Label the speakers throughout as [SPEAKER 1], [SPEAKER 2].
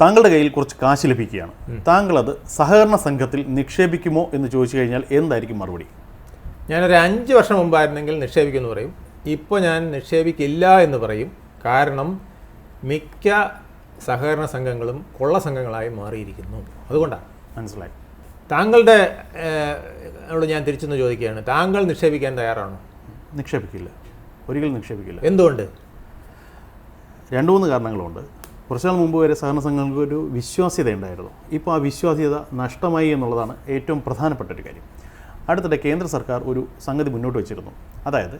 [SPEAKER 1] താങ്കളുടെ കയ്യിൽ കുറച്ച് കാശ് ലഭിക്കുകയാണ്. താങ്കൾ അത് സഹകരണ സംഘത്തിൽ നിക്ഷേപിക്കുമോ എന്ന് ചോദിച്ചു കഴിഞ്ഞാൽ എന്തായിരിക്കും മറുപടി?
[SPEAKER 2] ഞാനൊരു അഞ്ച് വർഷം മുമ്പായിരുന്നെങ്കിൽ നിക്ഷേപിക്കുമെന്ന് പറയും. ഇപ്പോൾ ഞാൻ നിക്ഷേപിക്കില്ല എന്ന് പറയും. കാരണം മിക്ക സഹകരണ സംഘങ്ങളും കൊള്ള സംഘങ്ങളായി മാറിയിരിക്കുന്നു. അതുകൊണ്ടാണ്.
[SPEAKER 1] മനസ്സിലായി.
[SPEAKER 2] താങ്കളുടെ ഞാൻ തിരിച്ചൊന്ന് ചോദിക്കുകയാണ്. താങ്കൾ നിക്ഷേപിക്കാൻ തയ്യാറാണോ?
[SPEAKER 1] നിക്ഷേപിക്കില്ല. ഒരിക്കലും നിക്ഷേപിക്കില്ല.
[SPEAKER 2] എന്തുകൊണ്ട്?
[SPEAKER 1] രണ്ട് മൂന്ന് കാരണങ്ങളുണ്ട്. കുറച്ച് നാൾ മുമ്പ് വരെ സഹകരണ സംഘങ്ങൾക്ക് ഒരു വിശ്വാസ്യത ഉണ്ടായിരുന്നു. ഇപ്പോൾ ആ വിശ്വാസ്യത നഷ്ടമായി എന്നുള്ളതാണ് ഏറ്റവും പ്രധാനപ്പെട്ട ഒരു കാര്യം. അടുത്തിടെ കേന്ദ്ര സർക്കാർ ഒരു സംഗതി മുന്നോട്ട് വച്ചിരുന്നു. അതായത്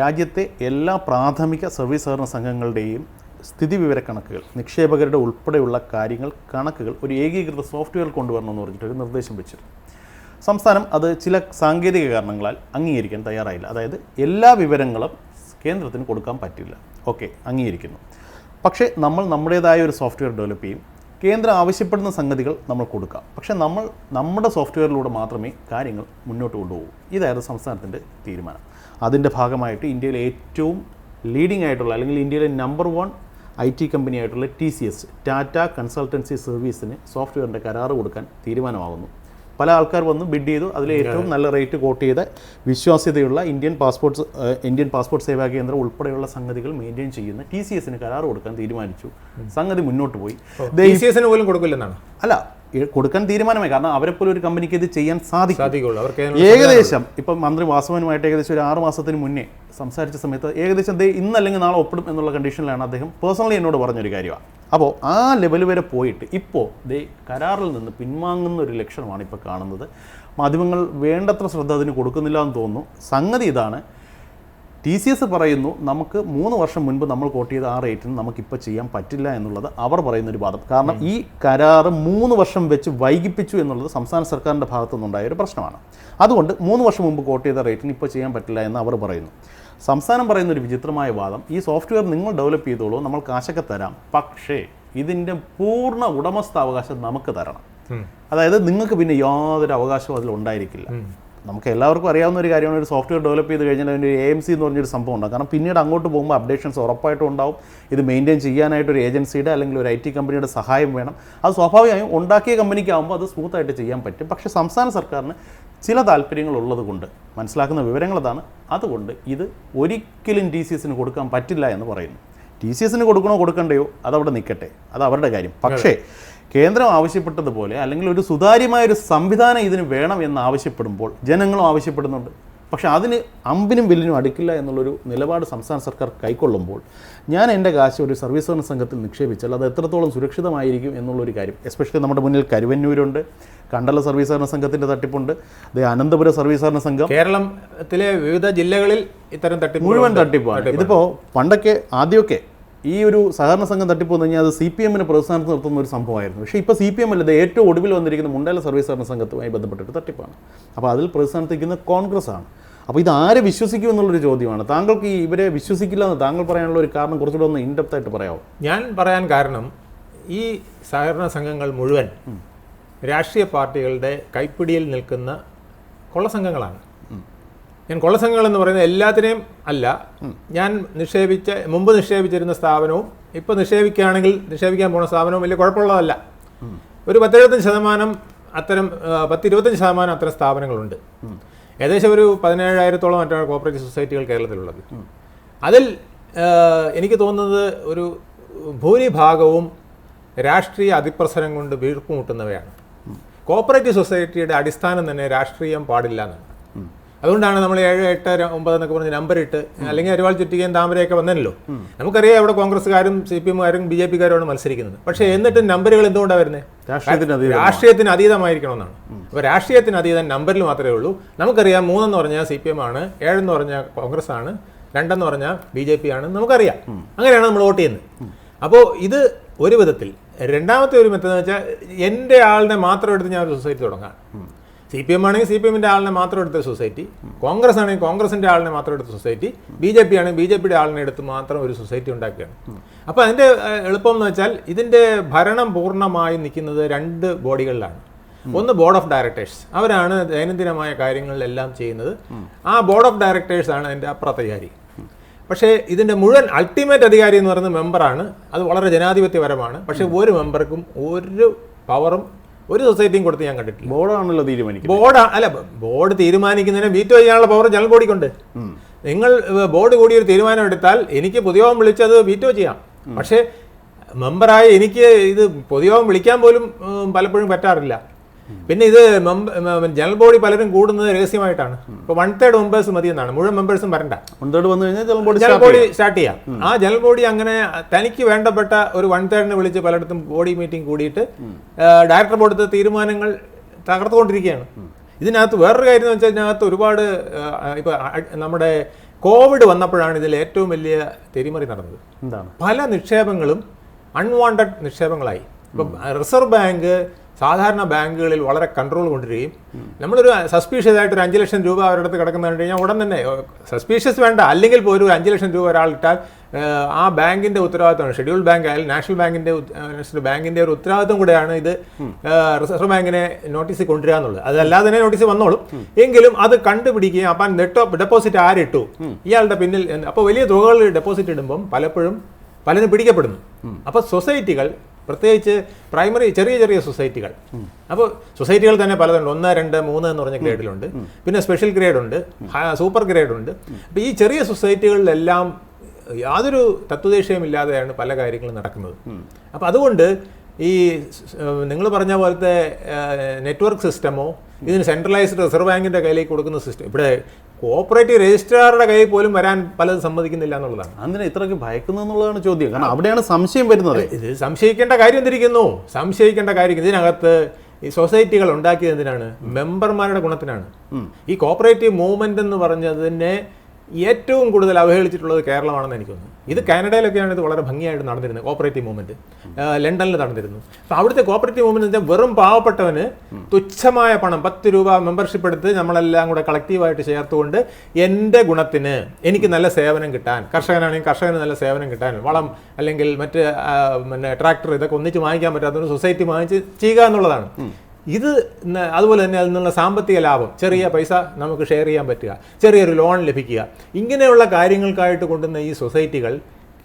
[SPEAKER 1] രാജ്യത്തെ എല്ലാ പ്രാഥമിക സർവീസ് സഹകരണ സംഘങ്ങളുടെയും സ്ഥിതി വിവരക്കണക്കുകൾ നിക്ഷേപകരുടെ ഉൾപ്പെടെയുള്ള കാര്യങ്ങൾ കണക്കുകൾ ഒരു ഏകീകൃത സോഫ്റ്റ്വെയർ കൊണ്ടുവരണമെന്ന് പറഞ്ഞിട്ട് ഒരു നിർദ്ദേശം വെച്ചിരുന്നു. സംസ്ഥാനം അത് ചില സാങ്കേതിക കാരണങ്ങളാൽ അംഗീകരിക്കാൻ തയ്യാറായില്ല. അതായത് എല്ലാ വിവരങ്ങളും കേന്ദ്രത്തിന് കൊടുക്കാൻ പറ്റില്ല. ഓക്കെ അംഗീകരിക്കുന്നു. പക്ഷേ നമ്മൾ നമ്മുടേതായ ഒരു സോഫ്റ്റ്വെയർ ഡെവലപ്പ് ചെയ്യും. കേന്ദ്രം ആവശ്യപ്പെടുന്ന സംഗതികൾ നമ്മൾ കൊടുക്കാം. പക്ഷേ നമ്മൾ നമ്മുടെ സോഫ്റ്റ്വെയറിലൂടെ മാത്രമേ കാര്യങ്ങൾ മുന്നോട്ട് കൊണ്ടുപോകൂ. ഇതായിരുന്നു സംസ്ഥാനത്തിന്റെ തീരുമാനം. അതിന്റെ ഭാഗമായിട്ട് ഇന്ത്യയിലെ ഏറ്റവും ലീഡിംഗ് ആയിട്ടുള്ള അല്ലെങ്കിൽ ഇന്ത്യയിലെ number one I T company ആയിട്ടുള്ള T C S Tata consultancy സർവീസിന് സോഫ്റ്റ്വെയറിന്റെ കരാറ് കൊടുക്കാൻ തീരുമാനമാകുന്നു. പല ആൾക്കാർ വന്ന് ബിഡ് ചെയ്തു. അതിൽ ഏറ്റവും നല്ല റേറ്റ് കോട്ട് ചെയ്ത വിശ്വാസ്യതയുള്ള Indian passport Indian passport Seva Kendra ഉൾപ്പെടെയുള്ള സംഗതികൾ മെയിന്റെയിൻ ചെയ്യുന്ന ടി സി എസിന് കരാർ കൊടുക്കാൻ തീരുമാനിച്ചു. സംഗതി മുന്നോട്ട് പോയി.
[SPEAKER 2] പോലും കൊടുക്കില്ലെന്നാണ്?
[SPEAKER 1] അല്ല കൊടുക്കാൻ തീരുമാനമായി. കാരണം അവരെ പോലെ ഒരു കമ്പനിക്ക് ഇത് ചെയ്യാൻ സാധിക്കും. ഏകദേശം ഇപ്പം മന്ത്രി വാസവനുമായിട്ട് ഏകദേശം ഒരു ആറ് മാസത്തിന് മുന്നേ സംസാരിച്ച സമയത്ത് ഏകദേശം ഇന്നല്ലെങ്കിൽ നാളെ ഒപ്പിടും എന്നുള്ള കണ്ടീഷനിലാണ് അദ്ദേഹം പേഴ്സണലി എന്നോട് പറഞ്ഞൊരു കാര്യമാണ്. അപ്പോൾ ആ ലെവൽ വരെ പോയിട്ട് ഇപ്പോൾ ദേ കരാറിൽ നിന്ന് പിൻവാങ്ങുന്ന ഒരു ലക്ഷണമാണ് ഇപ്പോൾ കാണുന്നത്. മാധ്യമങ്ങൾ വേണ്ടത്ര ശ്രദ്ധ അതിന് കൊടുക്കുന്നില്ല എന്ന് തോന്നുന്നു. സംഗതി ഇതാണ്. ടി സി എസ് പറയുന്നു നമുക്ക് മൂന്ന് വർഷം മുൻപ് നമ്മൾ കോട്ട് ചെയ്ത ആ റേറ്റിന് നമുക്കിപ്പോൾ ചെയ്യാൻ പറ്റില്ല എന്നുള്ളത് അവർ പറയുന്ന ഒരു വാദം. കാരണം ഈ കരാറ് മൂന്ന് വർഷം വെച്ച് വൈകിപ്പിച്ചു എന്നുള്ളത് സംസ്ഥാന സർക്കാരിന്റെ ഭാഗത്തു നിന്നുണ്ടായ ഒരു പ്രശ്നമാണ്. അതുകൊണ്ട് മൂന്ന് വർഷം മുമ്പ് കോട്ട് ചെയ്ത റേറ്റിന് ഇപ്പോൾ ചെയ്യാൻ പറ്റില്ല എന്ന് അവർ പറയുന്നു. സംസ്ഥാനം പറയുന്ന ഒരു വിചിത്രമായ വാദം ഈ സോഫ്റ്റ്വെയർ നിങ്ങൾ ഡെവലപ്പ് ചെയ്തോളൂ നമ്മൾ കാശൊക്കെ തരാം. പക്ഷേ ഇതിന്റെ പൂർണ ഉടമസ്ഥാവകാശം നമുക്ക് തരണം. അതായത് നിങ്ങൾക്ക് പിന്നെ യാതൊരു അവകാശവും അതിൽ ഉണ്ടായിരിക്കില്ല. നമുക്ക് എല്ലാവർക്കും അറിയാവുന്ന ഒരു കാര്യമാണ് ഒരു സോഫ്റ്റ്വെയർ ഡെവലപ്പ് ചെയ്ത് കഴിഞ്ഞാൽ അതിന്റെ എ എം സി എന്ന് പറഞ്ഞൊരു സംഭവം ഉണ്ടാകും. കാരണം പിന്നീട് അങ്ങോട്ട് പോകുമ്പോൾ അപ്ഡേഷൻസ് ഉറപ്പായിട്ടും ഉണ്ടാവും. ഇത് മെയിന്റെയിൻ ചെയ്യാനായിട്ട് ഒരു ഏജൻസിയുടെ അല്ലെങ്കിൽ ഒരു ഐ ടി കമ്പനിയുടെ സഹായം വേണം. അത് സ്വാഭാവികമായും ഉണ്ടാക്കിയ കമ്പനിക്കാവുമ്പോൾ അത് സ്മൂത്തായിട്ട് ചെയ്യാൻ പറ്റും. പക്ഷേ സംസ്ഥാന സർക്കാരിന് ചില താല്പര്യങ്ങൾ ഉള്ളത് കൊണ്ട് മനസ്സിലാക്കുന്ന വിവരങ്ങൾ അതാണ് അതുകൊണ്ട് ഇത് ഒരിക്കലും ടി സി എസിന് കൊടുക്കാൻ പറ്റില്ല എന്ന് പറയുന്നു. ടി സി എസിന് കൊടുക്കണോ കൊടുക്കണ്ടയോ? അതവിടെ നിൽക്കട്ടെ. അത് അവരുടെ കാര്യം. പക്ഷേ കേന്ദ്രം ആവശ്യപ്പെട്ടതുപോലെ അല്ലെങ്കിൽ ഒരു സുതാര്യമായ ഒരു സംവിധാനം ഇതിന് വേണം എന്ന് ആവശ്യപ്പെടുമ്പോൾ ജനങ്ങളും ആവശ്യപ്പെടുന്നുണ്ട്. പക്ഷേ അതിന് അമ്പിനും വില്ലിനും അടുക്കില്ല എന്നുള്ളൊരു നിലപാട് സംസ്ഥാന സർക്കാർ കൈക്കൊള്ളുമ്പോൾ ഞാൻ എന്റെ കാശ് ഒരു സർവീസ് സഹകരണ സംഘത്തിൽ നിക്ഷേപിച്ചാൽ അത് എത്രത്തോളം സുരക്ഷിതമായിരിക്കും എന്നുള്ളൊരു കാര്യം. എസ്പെഷ്യലി നമ്മുടെ മുന്നിൽ കരുവന്നൂരുണ്ട് കണ്ടല സർവീസ് സഹകരണ സംഘത്തിന്റെ തട്ടിപ്പുണ്ട് ദേ അനന്തപുര സർവീസ് സഹകരണ സംഘം.
[SPEAKER 2] കേരളത്തിലെ വിവിധ ജില്ലകളിൽ ഇത്തരം തട്ടിപ്പ്
[SPEAKER 1] മുഴുവൻ തട്ടിപ്പാണ് ഇതിപ്പോൾ പണ്ടൊക്കെ ആദ്യമൊക്കെ ഈ ഒരു സഹകരണ സംഘം തട്ടിപ്പ് വന്നു കഴിഞ്ഞാൽ അത് സി പി എമ്മിന് പ്രോത്സാഹനത്തിൽ നിർത്തുന്ന ഒരു സംഭവമായിരുന്നു. പക്ഷേ ഇപ്പോൾ സി പി എം അല്ലത് ഏറ്റവും ഒടുവിൽ വന്നിരിക്കുന്ന മുണ്ടേല സർവീസ് സഹകരണ സംഘത്തുമായി ബന്ധപ്പെട്ടൊരു തട്ടിപ്പാണ്. അപ്പോൾ അതിൽ പ്രോത്സാഹനത്തിരിക്കുന്ന കോൺഗ്രസ് ആണ് അപ്പോൾ ഇത് ആരെ വിശ്വസിക്കും എന്നുള്ളൊരു ചോദ്യമാണ്. താങ്കൾക്ക് ഈ ഇവരെ വിശ്വസിക്കില്ല എന്ന് താങ്കൾ പറയാനുള്ള ഒരു കാരണം കുറച്ചുകൂടെ ഒന്ന് ഇൻഡെപ്ത് ആയിട്ട് പറയാമോ
[SPEAKER 2] ഞാൻ പറയാൻ കാരണം ഈ സഹകരണ സംഘങ്ങൾ മുഴുവൻ രാഷ്ട്രീയ പാർട്ടികളുടെ കൈപ്പിടിയിൽ നിൽക്കുന്ന കൊള്ളസംഘങ്ങളാണ്. ഞാൻ കൊള്ളസംഘങ്ങൾ എന്ന് പറയുന്നത് എല്ലാത്തിനെയും അല്ല. ഞാൻ നിക്ഷേപിച്ച മുമ്പ് നിക്ഷേപിച്ചിരുന്ന സ്ഥാപനവും ഇപ്പോൾ നിക്ഷേപിക്കുകയാണെങ്കിൽ നിക്ഷേപിക്കാൻ പോകുന്ന സ്ഥാപനവും വലിയ കുഴപ്പമുള്ളതല്ല. ഒരു പത്തെഴുപത്തഞ്ച് ശതമാനം അത്തരം പത്തിരുപത്തഞ്ച് ശതമാനം അത്തരം സ്ഥാപനങ്ങളുണ്ട്. ഏകദേശം ഒരു പതിനേഴായിരത്തോളം മറ്റാണ് കോപ്പറേറ്റീവ് സൊസൈറ്റികൾ കേരളത്തിലുള്ളത്. അതിൽ എനിക്ക് തോന്നുന്നത് ഒരു ഭൂരിഭാഗവും രാഷ്ട്രീയ അതിപ്രസരം കൊണ്ട് വീർപ്പുമുട്ടുന്നവയാണ്. കോപ്പറേറ്റീവ് സൊസൈറ്റിയുടെ അടിസ്ഥാനം തന്നെ രാഷ്ട്രീയം പാടില്ല എന്നാണ്. അതുകൊണ്ടാണ് നമ്മൾ ഏഴ് എട്ട് ഒമ്പത് എന്നൊക്കെ പറഞ്ഞ് നമ്പർ ഇട്ട് അല്ലെങ്കിൽ അരിവാൾ ചുറ്റികയും താമരയൊക്കെ വന്നല്ലോ. നമുക്കറിയാം അവിടെ കോൺഗ്രസ്സുകാരും സി പി എമ്മുകാരും ബി ജെ പിക്കാരുമാണ് മത്സരിക്കുന്നത്. പക്ഷേ എന്നിട്ടും നമ്പറുകൾ എന്തുകൊണ്ടാണ് വരുന്നത്
[SPEAKER 1] രാഷ്ട്രീയത്തിന് അതീതമായിരിക്കണം
[SPEAKER 2] എന്നാണ് അതീതമായിരിക്കണമെന്നാണ്. അപ്പോൾ രാഷ്ട്രീയത്തിന് അതീതം നമ്പറിൽ മാത്രമേ ഉള്ളൂ. നമുക്കറിയാം മൂന്നെന്ന് പറഞ്ഞാൽ സി പി എം ആണ് ഏഴെന്ന് പറഞ്ഞാൽ കോൺഗ്രസ് ആണ് രണ്ടെന്ന് പറഞ്ഞാൽ ബി ജെ പി ആണ് നമുക്കറിയാം. അങ്ങനെയാണ് നമ്മൾ വോട്ട് ചെയ്യുന്നത്. അപ്പോൾ ഇത് ഒരു വിധത്തിൽ. രണ്ടാമത്തെ ഒരു മെത്തഡ് എന്ന് വെച്ചാൽ എന്റെ ആളിനെ മാത്രം എടുത്ത് ഞാൻ ഒരു സൊസൈറ്റി തുടങ്ങാം. സി പി എം ആണെങ്കിൽ സി പി എമ്മിന്റെ ആളിനെ മാത്രം എടുത്ത സൊസൈറ്റി കോൺഗ്രസ് ആണെങ്കിൽ കോൺഗ്രസിന്റെ ആളിനെ മാത്രം എടുത്ത സൊസൈറ്റി ബി ജെ പി ആണെങ്കിൽ ബി ജെ പിയുടെ ആളിനെ എടുത്ത് മാത്രം ഒരു സൊസൈറ്റി ഉണ്ടാക്കുകയാണ്. അപ്പോൾ അതിന്റെ എളുപ്പം എന്ന് വെച്ചാൽ ഇതിന്റെ ഭരണം പൂർണമായി നിൽക്കുന്നത് രണ്ട് ബോഡികളിലാണ്. ഒന്ന് ബോർഡ് ഓഫ് ഡയറക്ടേഴ്സ് അവരാണ് ദൈനംദിനമായ കാര്യങ്ങളിലെല്ലാം ചെയ്യുന്നത്. ആ ബോർഡ് ഓഫ് ഡയറക്ടേഴ്സ് ആണ് അതിന്റെ അപ്രത്തകാരി പക്ഷേ ഇതിന്റെ മുഴുവൻ അൾട്ടിമേറ്റ് അധികാരി എന്ന് പറയുന്ന മെമ്പറാണ് അത് വളരെ ജനാധിപത്യപരമാണ്. പക്ഷേ ഒരു മെമ്പർക്കും ഒരു പവറും ഒരു സൊസൈറ്റിയും കൊടുത്ത് ഞാൻ കണ്ടിട്ടില്ല.
[SPEAKER 1] ബോർഡാണല്ലോ തീരുമാനിക്കുന്നത്.
[SPEAKER 2] ബോർഡ് അല്ല ബോർഡ് തീരുമാനിക്കുന്നതിന് വീറ്റോ ചെയ്യാനുള്ള പവർ ജനറൽ ബോഡിക്കുണ്ട്. നിങ്ങൾ ബോർഡ് കൂടി ഒരു തീരുമാനം എടുത്താൽ എനിക്ക് പൊതുയോഗം വിളിച്ചത് വീറ്റോ ചെയ്യാം. പക്ഷേ മെമ്പറായ എനിക്ക് ഇത് പൊതുയോഗം വിളിക്കാൻ പോലും പലപ്പോഴും പറ്റാറില്ല. പിന്നെ ഇത് ജനറൽ ബോഡി പലരും കൂടുന്നത് രഹസ്യമായിട്ടാണ്. ഇപ്പൊ വൺ തേർഡ് മെമ്പേഴ്സ് മതി എന്നാണ് മുഴുവൻ മെമ്പേഴ്സും വരണ്ട.
[SPEAKER 1] ഒന്നോട് വന്നു കഴിഞ്ഞാൽ ജനറൽ ബോഡി
[SPEAKER 2] സ്റ്റാർട്ട് ചെയ്യാം. ആ ജനറൽ ബോഡി അങ്ങനെ തനിക്ക് വേണ്ടപ്പെട്ട ഒരു വൺ തേർഡിനെ വിളിച്ച് പലയിടത്തും ബോഡി മീറ്റിംഗ് കൂടിയിട്ട് ഡയറക്ടർ ബോർഡ് എടുത്ത തീരുമാനങ്ങൾ തകർത്തുകൊണ്ടിരിക്കുകയാണ്. ഇതിനകത്ത് വേറൊരു കാര്യം എന്ന് വെച്ചാൽ ഇതിനകത്ത് ഒരുപാട് ഇപ്പൊ നമ്മുടെ കോവിഡ് വന്നപ്പോഴാണ് ഇതിൽ ഏറ്റവും വലിയ തെരിമറി നടന്നത്.
[SPEAKER 1] എന്താണ്?
[SPEAKER 2] പല നിക്ഷേപങ്ങളും അൺവാണ്ടഡ് നിക്ഷേപങ്ങളായി. ഇപ്പം റിസർവ് ബാങ്ക് സാധാരണ ബാങ്കുകളിൽ വളരെ കൺട്രോൾ കൊണ്ടിരിക്കും. നമ്മളൊരു സസ്പീഷ്യസ് ആയിട്ട് ഒരു അഞ്ച് ലക്ഷം രൂപ അവരുടെ അടുത്ത് കിടക്കുന്ന കണ്ടു കഴിഞ്ഞാൽ ഉടൻ തന്നെ സസ്പീഷ്യസ് വേണ്ട. അല്ലെങ്കിൽ പോലും ഒരു അഞ്ച് ലക്ഷം രൂപ ഒരാൾ ഇട്ടാൽ ആ ബാങ്കിന്റെ ഉത്തരവാദിത്തമാണ്. ഷെഡ്യൂൾ ബാങ്ക് ആയാലും നാഷണൽ ഏഹ്, ബാങ്കിന്റെ ഒരു ഉത്തരവാദിത്തം കൂടെയാണ് ഇത് റിസർവ് ബാങ്കിനെ നോട്ടീസ് കൊണ്ടുവരിക എന്നുള്ളത്. അതല്ലാതെ തന്നെ നോട്ടീസ് വന്നോളും. എങ്കിലും അത് കണ്ടുപിടിക്കുകയും അപ്പം നെറ്റ് ഡെപ്പോസിറ്റ് ആരിട്ടു ഇയാളുടെ പിന്നിൽ അപ്പോൾ വലിയ തുകകൾ ഡെപ്പോസിറ്റ് ഇടുമ്പം പലപ്പോഴും പലരും പിടിക്കപ്പെടുന്നു. അപ്പോൾ സൊസൈറ്റികൾ പ്രത്യേകിച്ച് പ്രൈമറി ചെറിയ ചെറിയ സൊസൈറ്റികൾ. അപ്പോൾ സൊസൈറ്റികൾ തന്നെ പലതുണ്ട്. ഒന്ന് രണ്ട് മൂന്ന് എന്ന് പറഞ്ഞ ഗ്രേഡിലുണ്ട്. പിന്നെ സ്പെഷ്യൽ ഗ്രേഡ് ഉണ്ട് സൂപ്പർ ഗ്രേഡ് ഉണ്ട് അപ്പോൾ ഈ ചെറിയ സൊസൈറ്റികളിലെല്ലാം യാതൊരു തത്വദേശയുമില്ലാതെയാണ് പല കാര്യങ്ങളും നടക്കുന്നത്. അപ്പോൾ അതുകൊണ്ട് ഈ നിങ്ങൾ പറഞ്ഞ പോലത്തെ നെറ്റ്വർക്ക് സിസ്റ്റമോ ഇതിന് സെൻട്രലൈസ്ഡ് റിസർവ് ബാങ്കിന്റെ കയ്യിലേക്ക് കൊടുക്കുന്ന സിസ്റ്റം ഇവിടെ കോപ്പറേറ്റീവ് രജിസ്ട്രാറുടെ കയ്യിൽ പോലും വരാൻ പലതും സമ്മതിക്കുന്നില്ല എന്നുള്ളതാണ്.
[SPEAKER 1] അങ്ങനെ ഇത്രയ്ക്ക് ഭയക്കുന്നു എന്നുള്ളതാണ് ചോദ്യം. കാരണം അവിടെയാണ് സംശയം വരുന്നത്.
[SPEAKER 2] ഇത് സംശയിക്കേണ്ട കാര്യം എന്തിരിക്കുന്നു? സംശയിക്കേണ്ട കാര്യം ഇതിനകത്ത് ഈ സൊസൈറ്റികൾ ഉണ്ടാക്കിയത് എന്തിനാണ്? മെമ്പർമാരുടെ ഗുണത്തിനാണ്. ഈ കോപ്പറേറ്റീവ് മൂവ്മെന്റ് എന്ന് പറഞ്ഞതിനെ ഏറ്റവും കൂടുതൽ അവഹേളിച്ചിട്ടുള്ളത് കേരളമാണെന്ന് എനിക്ക് തോന്നുന്നു. ഇത് കാനഡയിലൊക്കെയാണ് ഇത് വളരെ ഭംഗിയായിട്ട് നടന്നിരുന്നത് കോപ്പറേറ്റീവ് മൂവ്മെന്റ് ലണ്ടനിൽ നടന്നിരുന്നു. അപ്പോൾ അവിടുത്തെ കോപ്പറേറ്റീവ് മൂവ്മെന്റ് വെച്ചാൽ വെറും പാവപ്പെട്ടവന് തുച്ഛമായ പണം പത്ത് രൂപ മെമ്പർഷിപ്പ് എടുത്ത് നമ്മളെല്ലാം കൂടെ കളക്റ്റീവായിട്ട് ചേർത്തുകൊണ്ട് എന്റെ ഗുണത്തിന് എനിക്ക് നല്ല സേവനം കിട്ടാൻ കർഷകനാണെങ്കിൽ കർഷകന് നല്ല സേവനം കിട്ടാൻ വളം അല്ലെങ്കിൽ മറ്റ് പിന്നെ ട്രാക്ടർ ഇതൊക്കെ ഒന്നിച്ച് വാങ്ങിക്കാൻ പറ്റാത്തൊരു സൊസൈറ്റി വാങ്ങിച്ച് ചെയ്യുക എന്നുള്ളതാണ്. ഇത് അതുപോലെ തന്നെ അതിൽ നിന്നുള്ള സാമ്പത്തിക ലാഭം ചെറിയ പൈസ നമുക്ക് ഷെയർ ചെയ്യാൻ പറ്റുക. ചെറിയൊരു ലോൺ ലഭിക്കുക. ഇങ്ങനെയുള്ള കാര്യങ്ങൾക്കായിട്ട് കൊണ്ടുവന്ന ഈ സൊസൈറ്റികൾ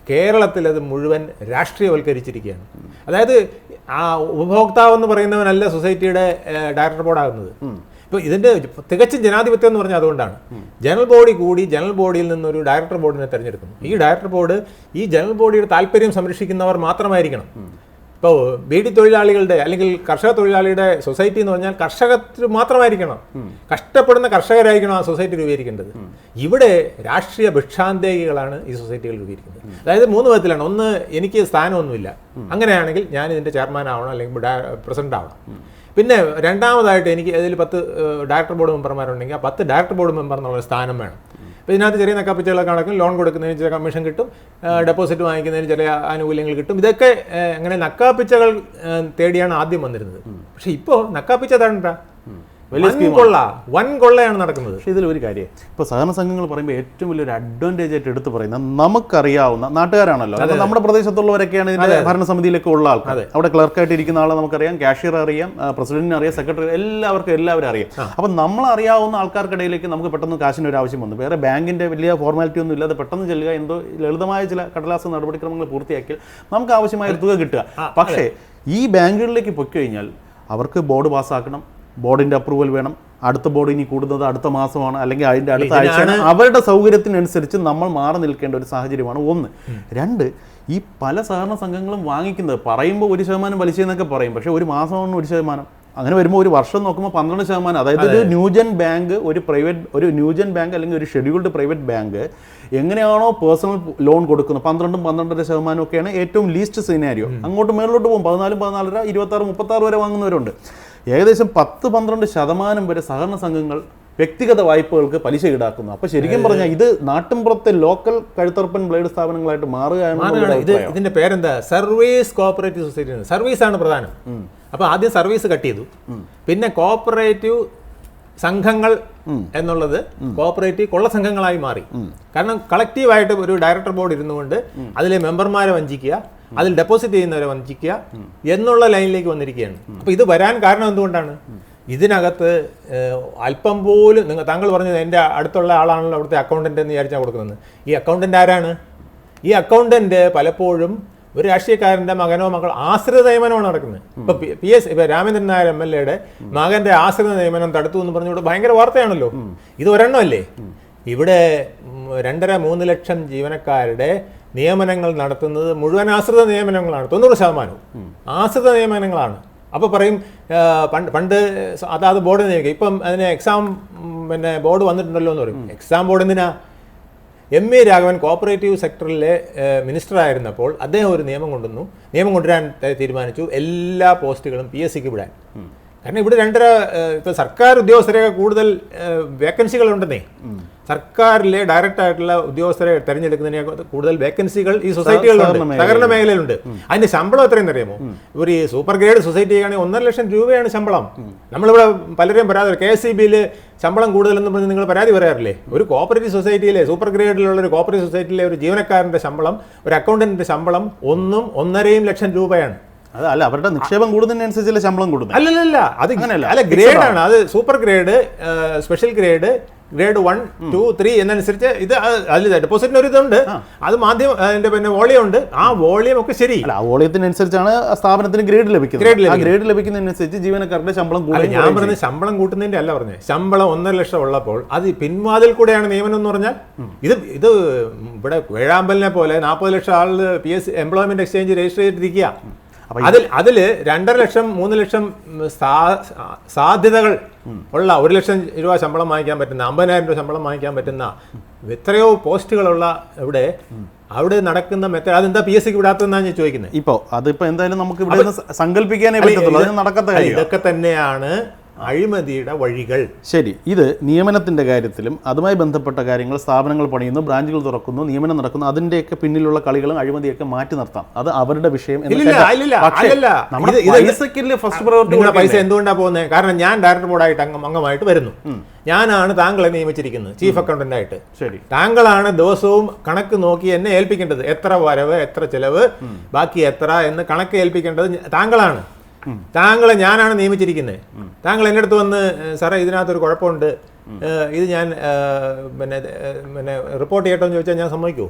[SPEAKER 2] കേരളത്തിൽ അത് മുഴുവൻ രാഷ്ട്രീയവൽക്കരിച്ചിരിക്കുകയാണ്. അതായത് ആ ഉപഭോക്താവ് എന്ന് പറയുന്നവനല്ല സൊസൈറ്റിയുടെ ഡയറക്ടർ ബോർഡാകുന്നത് ഇപ്പോൾ ഇതിന്റെ തികച്ചും ജനാധിപത്യം എന്ന് പറഞ്ഞാൽ അതുകൊണ്ടാണ്. ജനറൽ ബോഡി കൂടി ജനറൽ ബോഡിയിൽ നിന്നൊരു ഡയറക്ടർ ബോർഡിനെ തിരഞ്ഞെടുക്കുന്നു. ഈ ഡയറക്ടർ ബോർഡ് ഈ ജനറൽ ബോഡിയുടെ താല്പര്യം സംരക്ഷിക്കുന്നവർ മാത്രമായിരിക്കണം. ഇപ്പോൾ ബീഡി തൊഴിലാളികളുടെ അല്ലെങ്കിൽ കർഷക തൊഴിലാളിയുടെ സൊസൈറ്റി എന്ന് പറഞ്ഞാൽ കർഷകത്തിന് മാത്രമായിരിക്കണം. കഷ്ടപ്പെടുന്ന കർഷകരായിരിക്കണം ആ സൊസൈറ്റി രൂപീകരിക്കേണ്ടത്. ഇവിടെ രാഷ്ട്രീയ ഭിക്ഷാന്തേകികളാണ് ഈ സൊസൈറ്റികൾ രൂപീകരിക്കുന്നത്. അതായത് മൂന്ന് വിധത്തിലാണ്. ഒന്ന് എനിക്ക് സ്ഥാനമൊന്നുമില്ല. അങ്ങനെയാണെങ്കിൽ ഞാൻ ഇതിന്റെ ചെയർമാൻ ആവണം അല്ലെങ്കിൽ പ്രസിഡന്റ് ആവണം. പിന്നെ രണ്ടാമതായിട്ട് എനിക്ക് അതിൽ പത്ത് ഡയറക്ടർ ബോർഡ് മെമ്പർമാരുണ്ടെങ്കിൽ ആ പത്ത് ഡയറക്ടർ ബോർഡ് മെമ്പർ എന്നുള്ള സ്ഥാനം വേണം. അപ്പോൾ ഇതിനകത്ത് ചെറിയ നക്കാപ്പിച്ചകളൊക്കെ നടക്കും. ലോൺ കൊടുക്കുന്നതിന് ചില കമ്മീഷൻ കിട്ടും. ഡെപ്പോസിറ്റ് വാങ്ങിക്കുന്നതിന് ചില ആനുകൂല്യങ്ങൾ കിട്ടും. ഇതൊക്കെ അങ്ങനെ നക്കാപ്പിച്ചകൾ തേടിയാണ് ആദ്യം വന്നിരുന്നത്. പക്ഷേ ഇപ്പോൾ നക്കാപ്പിച്ച തേടണ്ട വൻ കൊള്ള വൻ കൊള്ളയാണ് നടക്കുന്നത്.
[SPEAKER 1] പക്ഷേ ഇതിൽ ഒരു കാര്യം ഇപ്പോൾ സഹകരണ സംഘങ്ങൾ പറയുമ്പോൾ ഏറ്റവും വലിയൊരു അഡ്വാന്റേജ് ആയിട്ട് എടുത്തു പറയുന്നത് നമുക്കറിയാവുന്ന നാട്ടുകാരാണല്ലോ. നമ്മുടെ പ്രദേശത്തുള്ളവരൊക്കെയാണ് ഇതിന്റെ ഭരണസമിതിയിലൊക്കെ ഉള്ള ആൾക്കാർ. അവിടെ ക്ലർക്കായിട്ട് ഇരിക്കുന്ന ആളെ നമുക്കറിയാം കാഷ്യർ അറിയാം പ്രസിഡന്റിനെ അറിയാം സെക്രട്ടറി എല്ലാവർക്കും എല്ലാവരും അറിയാം. അപ്പം നമ്മൾ അറിയാവുന്ന ആൾക്കാർക്കിടയിലേക്ക് നമുക്ക് പെട്ടെന്ന് കാശിന് ഒരു ആവശ്യം വന്നു. വേറെ ബാങ്കിന്റെ വലിയ ഫോർമാലിറ്റി ഒന്നും ഇല്ലാതെ പെട്ടെന്ന് ചെല്ലുക എന്തോ ലളിതമായ ചില കടലാസ് നടപടിക്രമങ്ങൾ പൂർത്തിയാക്കി നമുക്ക് ആവശ്യമായ തുക കിട്ടുക. പക്ഷേ ഈ ബാങ്കുകളിലേക്ക് പൊയ്ക്കഴിഞ്ഞാൽ അവർക്ക് ബോർഡ് പാസ്സാക്കണം ബോർഡിന്റെ അപ്രൂവൽ വേണം. അടുത്ത ബോർഡ് ഇനി കൂടുന്നത് അടുത്ത മാസമാണ്. അല്ലെങ്കിൽ അതിന്റെ അടുത്ത ആഴ്ചയാണ്. അവരുടെ സൗകര്യത്തിനനുസരിച്ച് നമ്മൾ മാറി നിൽക്കേണ്ട ഒരു സാഹചര്യമാണ് ഒന്ന്. രണ്ട് ഈ പല സഹകരണ സംഘങ്ങളും വാങ്ങിക്കുന്നത് പറയുമ്പോൾ ഒരു ശതമാനം പലിശ എന്നൊക്കെ പറയും. പക്ഷേ ഒരു മാസമാണ് ഒരു ശതമാനം. അങ്ങനെ വരുമ്പോൾ ഒരു വർഷം നോക്കുമ്പോൾ പന്ത്രണ്ട് ശതമാനം. അതായത് ഒരു ന്യൂജൻ ബാങ്ക് ഒരു പ്രൈവറ്റ് ഒരു ന്യൂജൻ ബാങ്ക് അല്ലെങ്കിൽ ഒരു ഷെഡ്യൂൾഡ് പ്രൈവറ്റ് ബാങ്ക് എങ്ങനെയാണോ പേഴ്സണൽ ലോൺ കൊടുക്കുന്നത്. പന്ത്രണ്ടും പന്ത്രണ്ടര ശതമാനം ഒക്കെയാണ് ഏറ്റവും ലീസ്റ്റ് സിനാരിയോ അങ്ങോട്ട് മേളിലോട്ട് പോകും. പതിനാലും പതിനാലര ഇരുപത്താറ് മുപ്പത്താറ് വരെ വാങ്ങുന്നവരുണ്ട്. ഏകദേശം പത്ത് പന്ത്രണ്ട് ശതമാനം വരെ സഹകരണ സംഘങ്ങൾ വ്യക്തിഗത വായ്പകൾക്ക് പലിശ ഈടാക്കുന്നു. അപ്പൊ ശരിക്കും പറഞ്ഞാൽ ഇത് നാട്ടിൻപുറത്തെ ലോക്കൽ കഴുത്തർപ്പൻ ബ്ലേഡ് സ്ഥാപനങ്ങളായിട്ട് മാറുകയാണ്.
[SPEAKER 2] മാറുകയാണ് ഇത് ഇതിന്റെ പേരെന്താ? സർവീസ് കോപ്പറേറ്റീവ് സൊസൈറ്റി സർവീസ് ആണ് പ്രധാനം അപ്പൊ ആദ്യം സർവീസ് കട്ട് ചെയ്തു. പിന്നെ കോപ്പറേറ്റീവ് സംഘങ്ങൾ എന്നുള്ളത് കോപ്പറേറ്റീവ് കൊള്ള സംഘങ്ങളായി മാറി. കാരണം കളക്റ്റീവായിട്ട് ഒരു ഡയറക്ടർ ബോർഡ് ഇരുന്നുകൊണ്ട് അതിലെ മെമ്പർമാരെ വഞ്ചിക്കുക അതിൽ ഡെപ്പോസിറ്റ് ചെയ്യുന്നവരെ വഞ്ചിക്കുക എന്നുള്ള ലൈനിലേക്ക് വന്നിരിക്കുകയാണ്. അപ്പൊ ഇത് വരാൻ കാരണം എന്തുകൊണ്ടാണ്? ഇതിനകത്ത് അല്പം പോലും നിങ്ങൾ താങ്കൾ പറഞ്ഞത് എന്റെ അടുത്തുള്ള ആളാണല്ലോ അവിടുത്തെ അക്കൗണ്ടന്റ് എന്ന് വിചാരിച്ചാൽ കൊടുക്കുന്നത്. ഈ അക്കൗണ്ടന്റ് ആരാണ്? ഈ അക്കൗണ്ടന്റ് പലപ്പോഴും ഒരു രാഷ്ട്രീയക്കാരന്റെ മകനോ മകൾ ആശ്രിത നിയമനമാണ് നടക്കുന്നത്. ഇപ്പൊ പി- എസ് ഇപ്പൊ രാമേന്ദ്രൻ നായർ എം എൽ എയുടെ മകന്റെ ആശ്രിത നിയമനം തടുത്തു എന്ന് പറഞ്ഞുകൊണ്ട് ഭയങ്കര വാർത്തയാണല്ലോ. ഇത് ഒരെണ്ണമല്ലേ ഇവിടെ രണ്ടര മൂന്ന് ലക്ഷം ജീവനക്കാരുടെ നിയമനങ്ങൾ നടത്തുന്നത് മുഴുവൻ ആശ്രിത നിയമനങ്ങളാണ് തൊണ്ണൂറ് ശതമാനവും. ആശ്രിത നിയമനങ്ങളാണ്. അപ്പോൾ പറയും പണ്ട് പണ്ട് അതാത് ബോർഡ് നിയമിക്കുക ഇപ്പം അതിന് എക്സാം പിന്നെ ബോർഡ് വന്നിട്ടുണ്ടല്ലോ എന്ന് പറയും. എക്സാം ബോർഡ് എന്തിനാ? എം എ രാഘവൻ കോപ്പറേറ്റീവ് സെക്ടറിലെ മിനിസ്റ്റർ ആയിരുന്നപ്പോൾ അദ്ദേഹം ഒരു നിയമം കൊണ്ടുവന്നു. നിയമം കൊണ്ടുവരാൻ തീരുമാനിച്ചു. എല്ലാ പോസ്റ്റുകളും പി എസ് സിക്ക് വിടാൻ. കാരണം ഇവിടെ രണ്ടര ഇപ്പോൾ ഇപ്പൊ സർക്കാർ ഉദ്യോഗസ്ഥരെ കൂടുതൽ വേക്കൻസികൾ ഉണ്ടെന്നേ സർക്കാരിലെ ഡയറക്റ്റ് ആയിട്ടുള്ള ഉദ്യോഗസ്ഥരെ തെരഞ്ഞെടുക്കുന്നതിനെ കൂടുതൽ വേക്കൻസികൾ ഈ സൊസൈറ്റികളിലുണ്ട്.
[SPEAKER 1] സഹകരണ
[SPEAKER 2] മേഖലയിലുണ്ട്. അതിന്റെ ശമ്പളം എത്രയെന്ന് അറിയാമോ? ഒരു ഈ സൂപ്പർ ഗ്രേഡ് സൊസൈറ്റി ആണെങ്കിൽ ഒന്നര ലക്ഷം രൂപയാണ് ശമ്പളം. നമ്മളിവിടെ പലരെയും പരാതി കെ എസ് സി ബിയിൽ ശമ്പളം കൂടുതലെന്ന് പറഞ്ഞ് നിങ്ങൾ പരാതി പറയാറില്ലേ? ഒരു കോപ്പറേറ്റീവ് സൊസൈറ്റിയിലെ സൂപ്പർ ഗ്രേഡിലുള്ള ഒരു കോപ്പറേറ്റീവ് സൊസൈറ്റിയിലെ ഒരു ജീവനക്കാരന്റെ ശമ്പളം ഒരു അക്കൗണ്ടന്റിന്റെ ശമ്പളം ഒന്നും ഒന്നരയും ലക്ഷം രൂപയാണ്.
[SPEAKER 1] അല്ല അവരുടെ നിക്ഷേപം കൂടുന്നതിനനുസരിച്ചല്ലേ ശമ്പളം കൂടുന്നത്?
[SPEAKER 2] അല്ലല്ല അത്
[SPEAKER 1] അങ്ങനെയല്ല.
[SPEAKER 2] അല്ല ഗ്രേഡ് ആണ്? അത് super grade special grade grade one two three എന്നനുസരിച്ച് ഇത് അത് അതിൽ ഡെപ്പോസിറ്റിന് ഒരു ഇതുണ്ട് അത് മാധ്യമം അതിന്റെ പിന്നെ വോളിയം ഉണ്ട്. ആ വോളിയം ഒക്കെ ശരി.
[SPEAKER 1] അല്ല ആ വോളിയത്തിനനുസരിച്ചാണ് ആ സ്ഥാപനത്തിന് ഗ്രേഡ് ലഭിക്കുന്നത്. ആ
[SPEAKER 2] ലഭിക്കുന്നത്.
[SPEAKER 1] ഗ്രേഡ് ലഭിക്കുന്നതിനനുസരിച്ച് ജീവനക്കാരുടെ ശമ്പളം കൂടുതൽ
[SPEAKER 2] ഞാൻ പറഞ്ഞത് ശമ്പളം കൂട്ടുന്നതിന്റെ അല്ല പറഞ്ഞത് ശമ്പളം ഒന്നര ലക്ഷം ഉള്ളപ്പോൾ അത് പിൻവാതിൽ കൂടെയാണ് നിയമനം എന്ന് പറഞ്ഞാൽ ഇത് ഇത് ഇവിടെ വേഴാമ്പലിനെ പോലെ നാൽപ്പത് ലക്ഷം ആൾ P S employment exchange register ചെയ്തിരിക്കുക. അതിൽ അതിൽ രണ്ടര ലക്ഷം മൂന്ന് ലക്ഷം സാധ്യതകൾ ഉള്ള ഒരു ലക്ഷം രൂപ ശമ്പളം വാങ്ങിക്കാൻ പറ്റുന്ന അമ്പതിനായിരം രൂപ ശമ്പളം വാങ്ങിക്കാൻ പറ്റുന്ന എത്രയോ പോസ്റ്റുകളുള്ള ഇവിടെ അവിടെ നടക്കുന്ന മെത്തേഡ് അതെന്താ പി എസ് സിക്ക് വിടാത്തതെന്നാണ് ഞാൻ ചോദിക്കുന്നത്.
[SPEAKER 1] ഇപ്പോ അതിപ്പോ എന്തായാലും നമുക്ക് ഇവിടെ സങ്കല്പിക്കാനേ പറ്റത്തുള്ളൂ. നടക്കാത്ത
[SPEAKER 2] ഇതൊക്കെ തന്നെയാണ് അഴിമതിയുടെ വഴികൾ.
[SPEAKER 1] ശരി. ഇത് നിയമനത്തിന്റെ കാര്യത്തിലും അതുമായി ബന്ധപ്പെട്ട കാര്യങ്ങൾ സ്ഥാപനങ്ങൾ പണിയുന്നു ബ്രാഞ്ചുകൾ തുറക്കുന്നു നിയമനം നടക്കുന്നു അതിന്റെയൊക്കെ പിന്നിലുള്ള കളികളും അഴിമതിയൊക്കെ മാറ്റി നിർത്താം. അത് അവരുടെ വിഷയം
[SPEAKER 2] പൈസ എന്തുകൊണ്ടാണ് പോകുന്നത് കാരണം ഞാൻ ഡയറക്ടർ ബോർഡായിട്ട് അംഗം അംഗമായിട്ട് വരുന്നു. ഞാനാണ് താങ്കളെ നിയമിച്ചിരിക്കുന്നത് ചീഫ് അക്കൗണ്ടന്റ് ആയിട്ട്.
[SPEAKER 1] ശരി.
[SPEAKER 2] താങ്കളാണ് ദിവസവും കണക്ക് നോക്കി എന്നെ ഏൽപ്പിക്കേണ്ടത്. എത്ര വരവ് എത്ര ചെലവ് ബാക്കി എത്ര എന്ന് കണക്ക് ഏൽപ്പിക്കേണ്ടത് താങ്കളാണ്. താങ്കളെ ഞാനാണ് നിയമിച്ചിരിക്കുന്നത്. താങ്കൾ എന്റെ അടുത്ത് വന്ന് "ഏഹ്, സാറേ ഇതിനകത്തൊരു കുഴപ്പമുണ്ട്. ഇത് ഞാൻ പിന്നെ പിന്നെ റിപ്പോർട്ട് ചെയ്യട്ടോ എന്ന് ചോദിച്ചാൽ ഞാൻ സമ്മതിക്കുമോ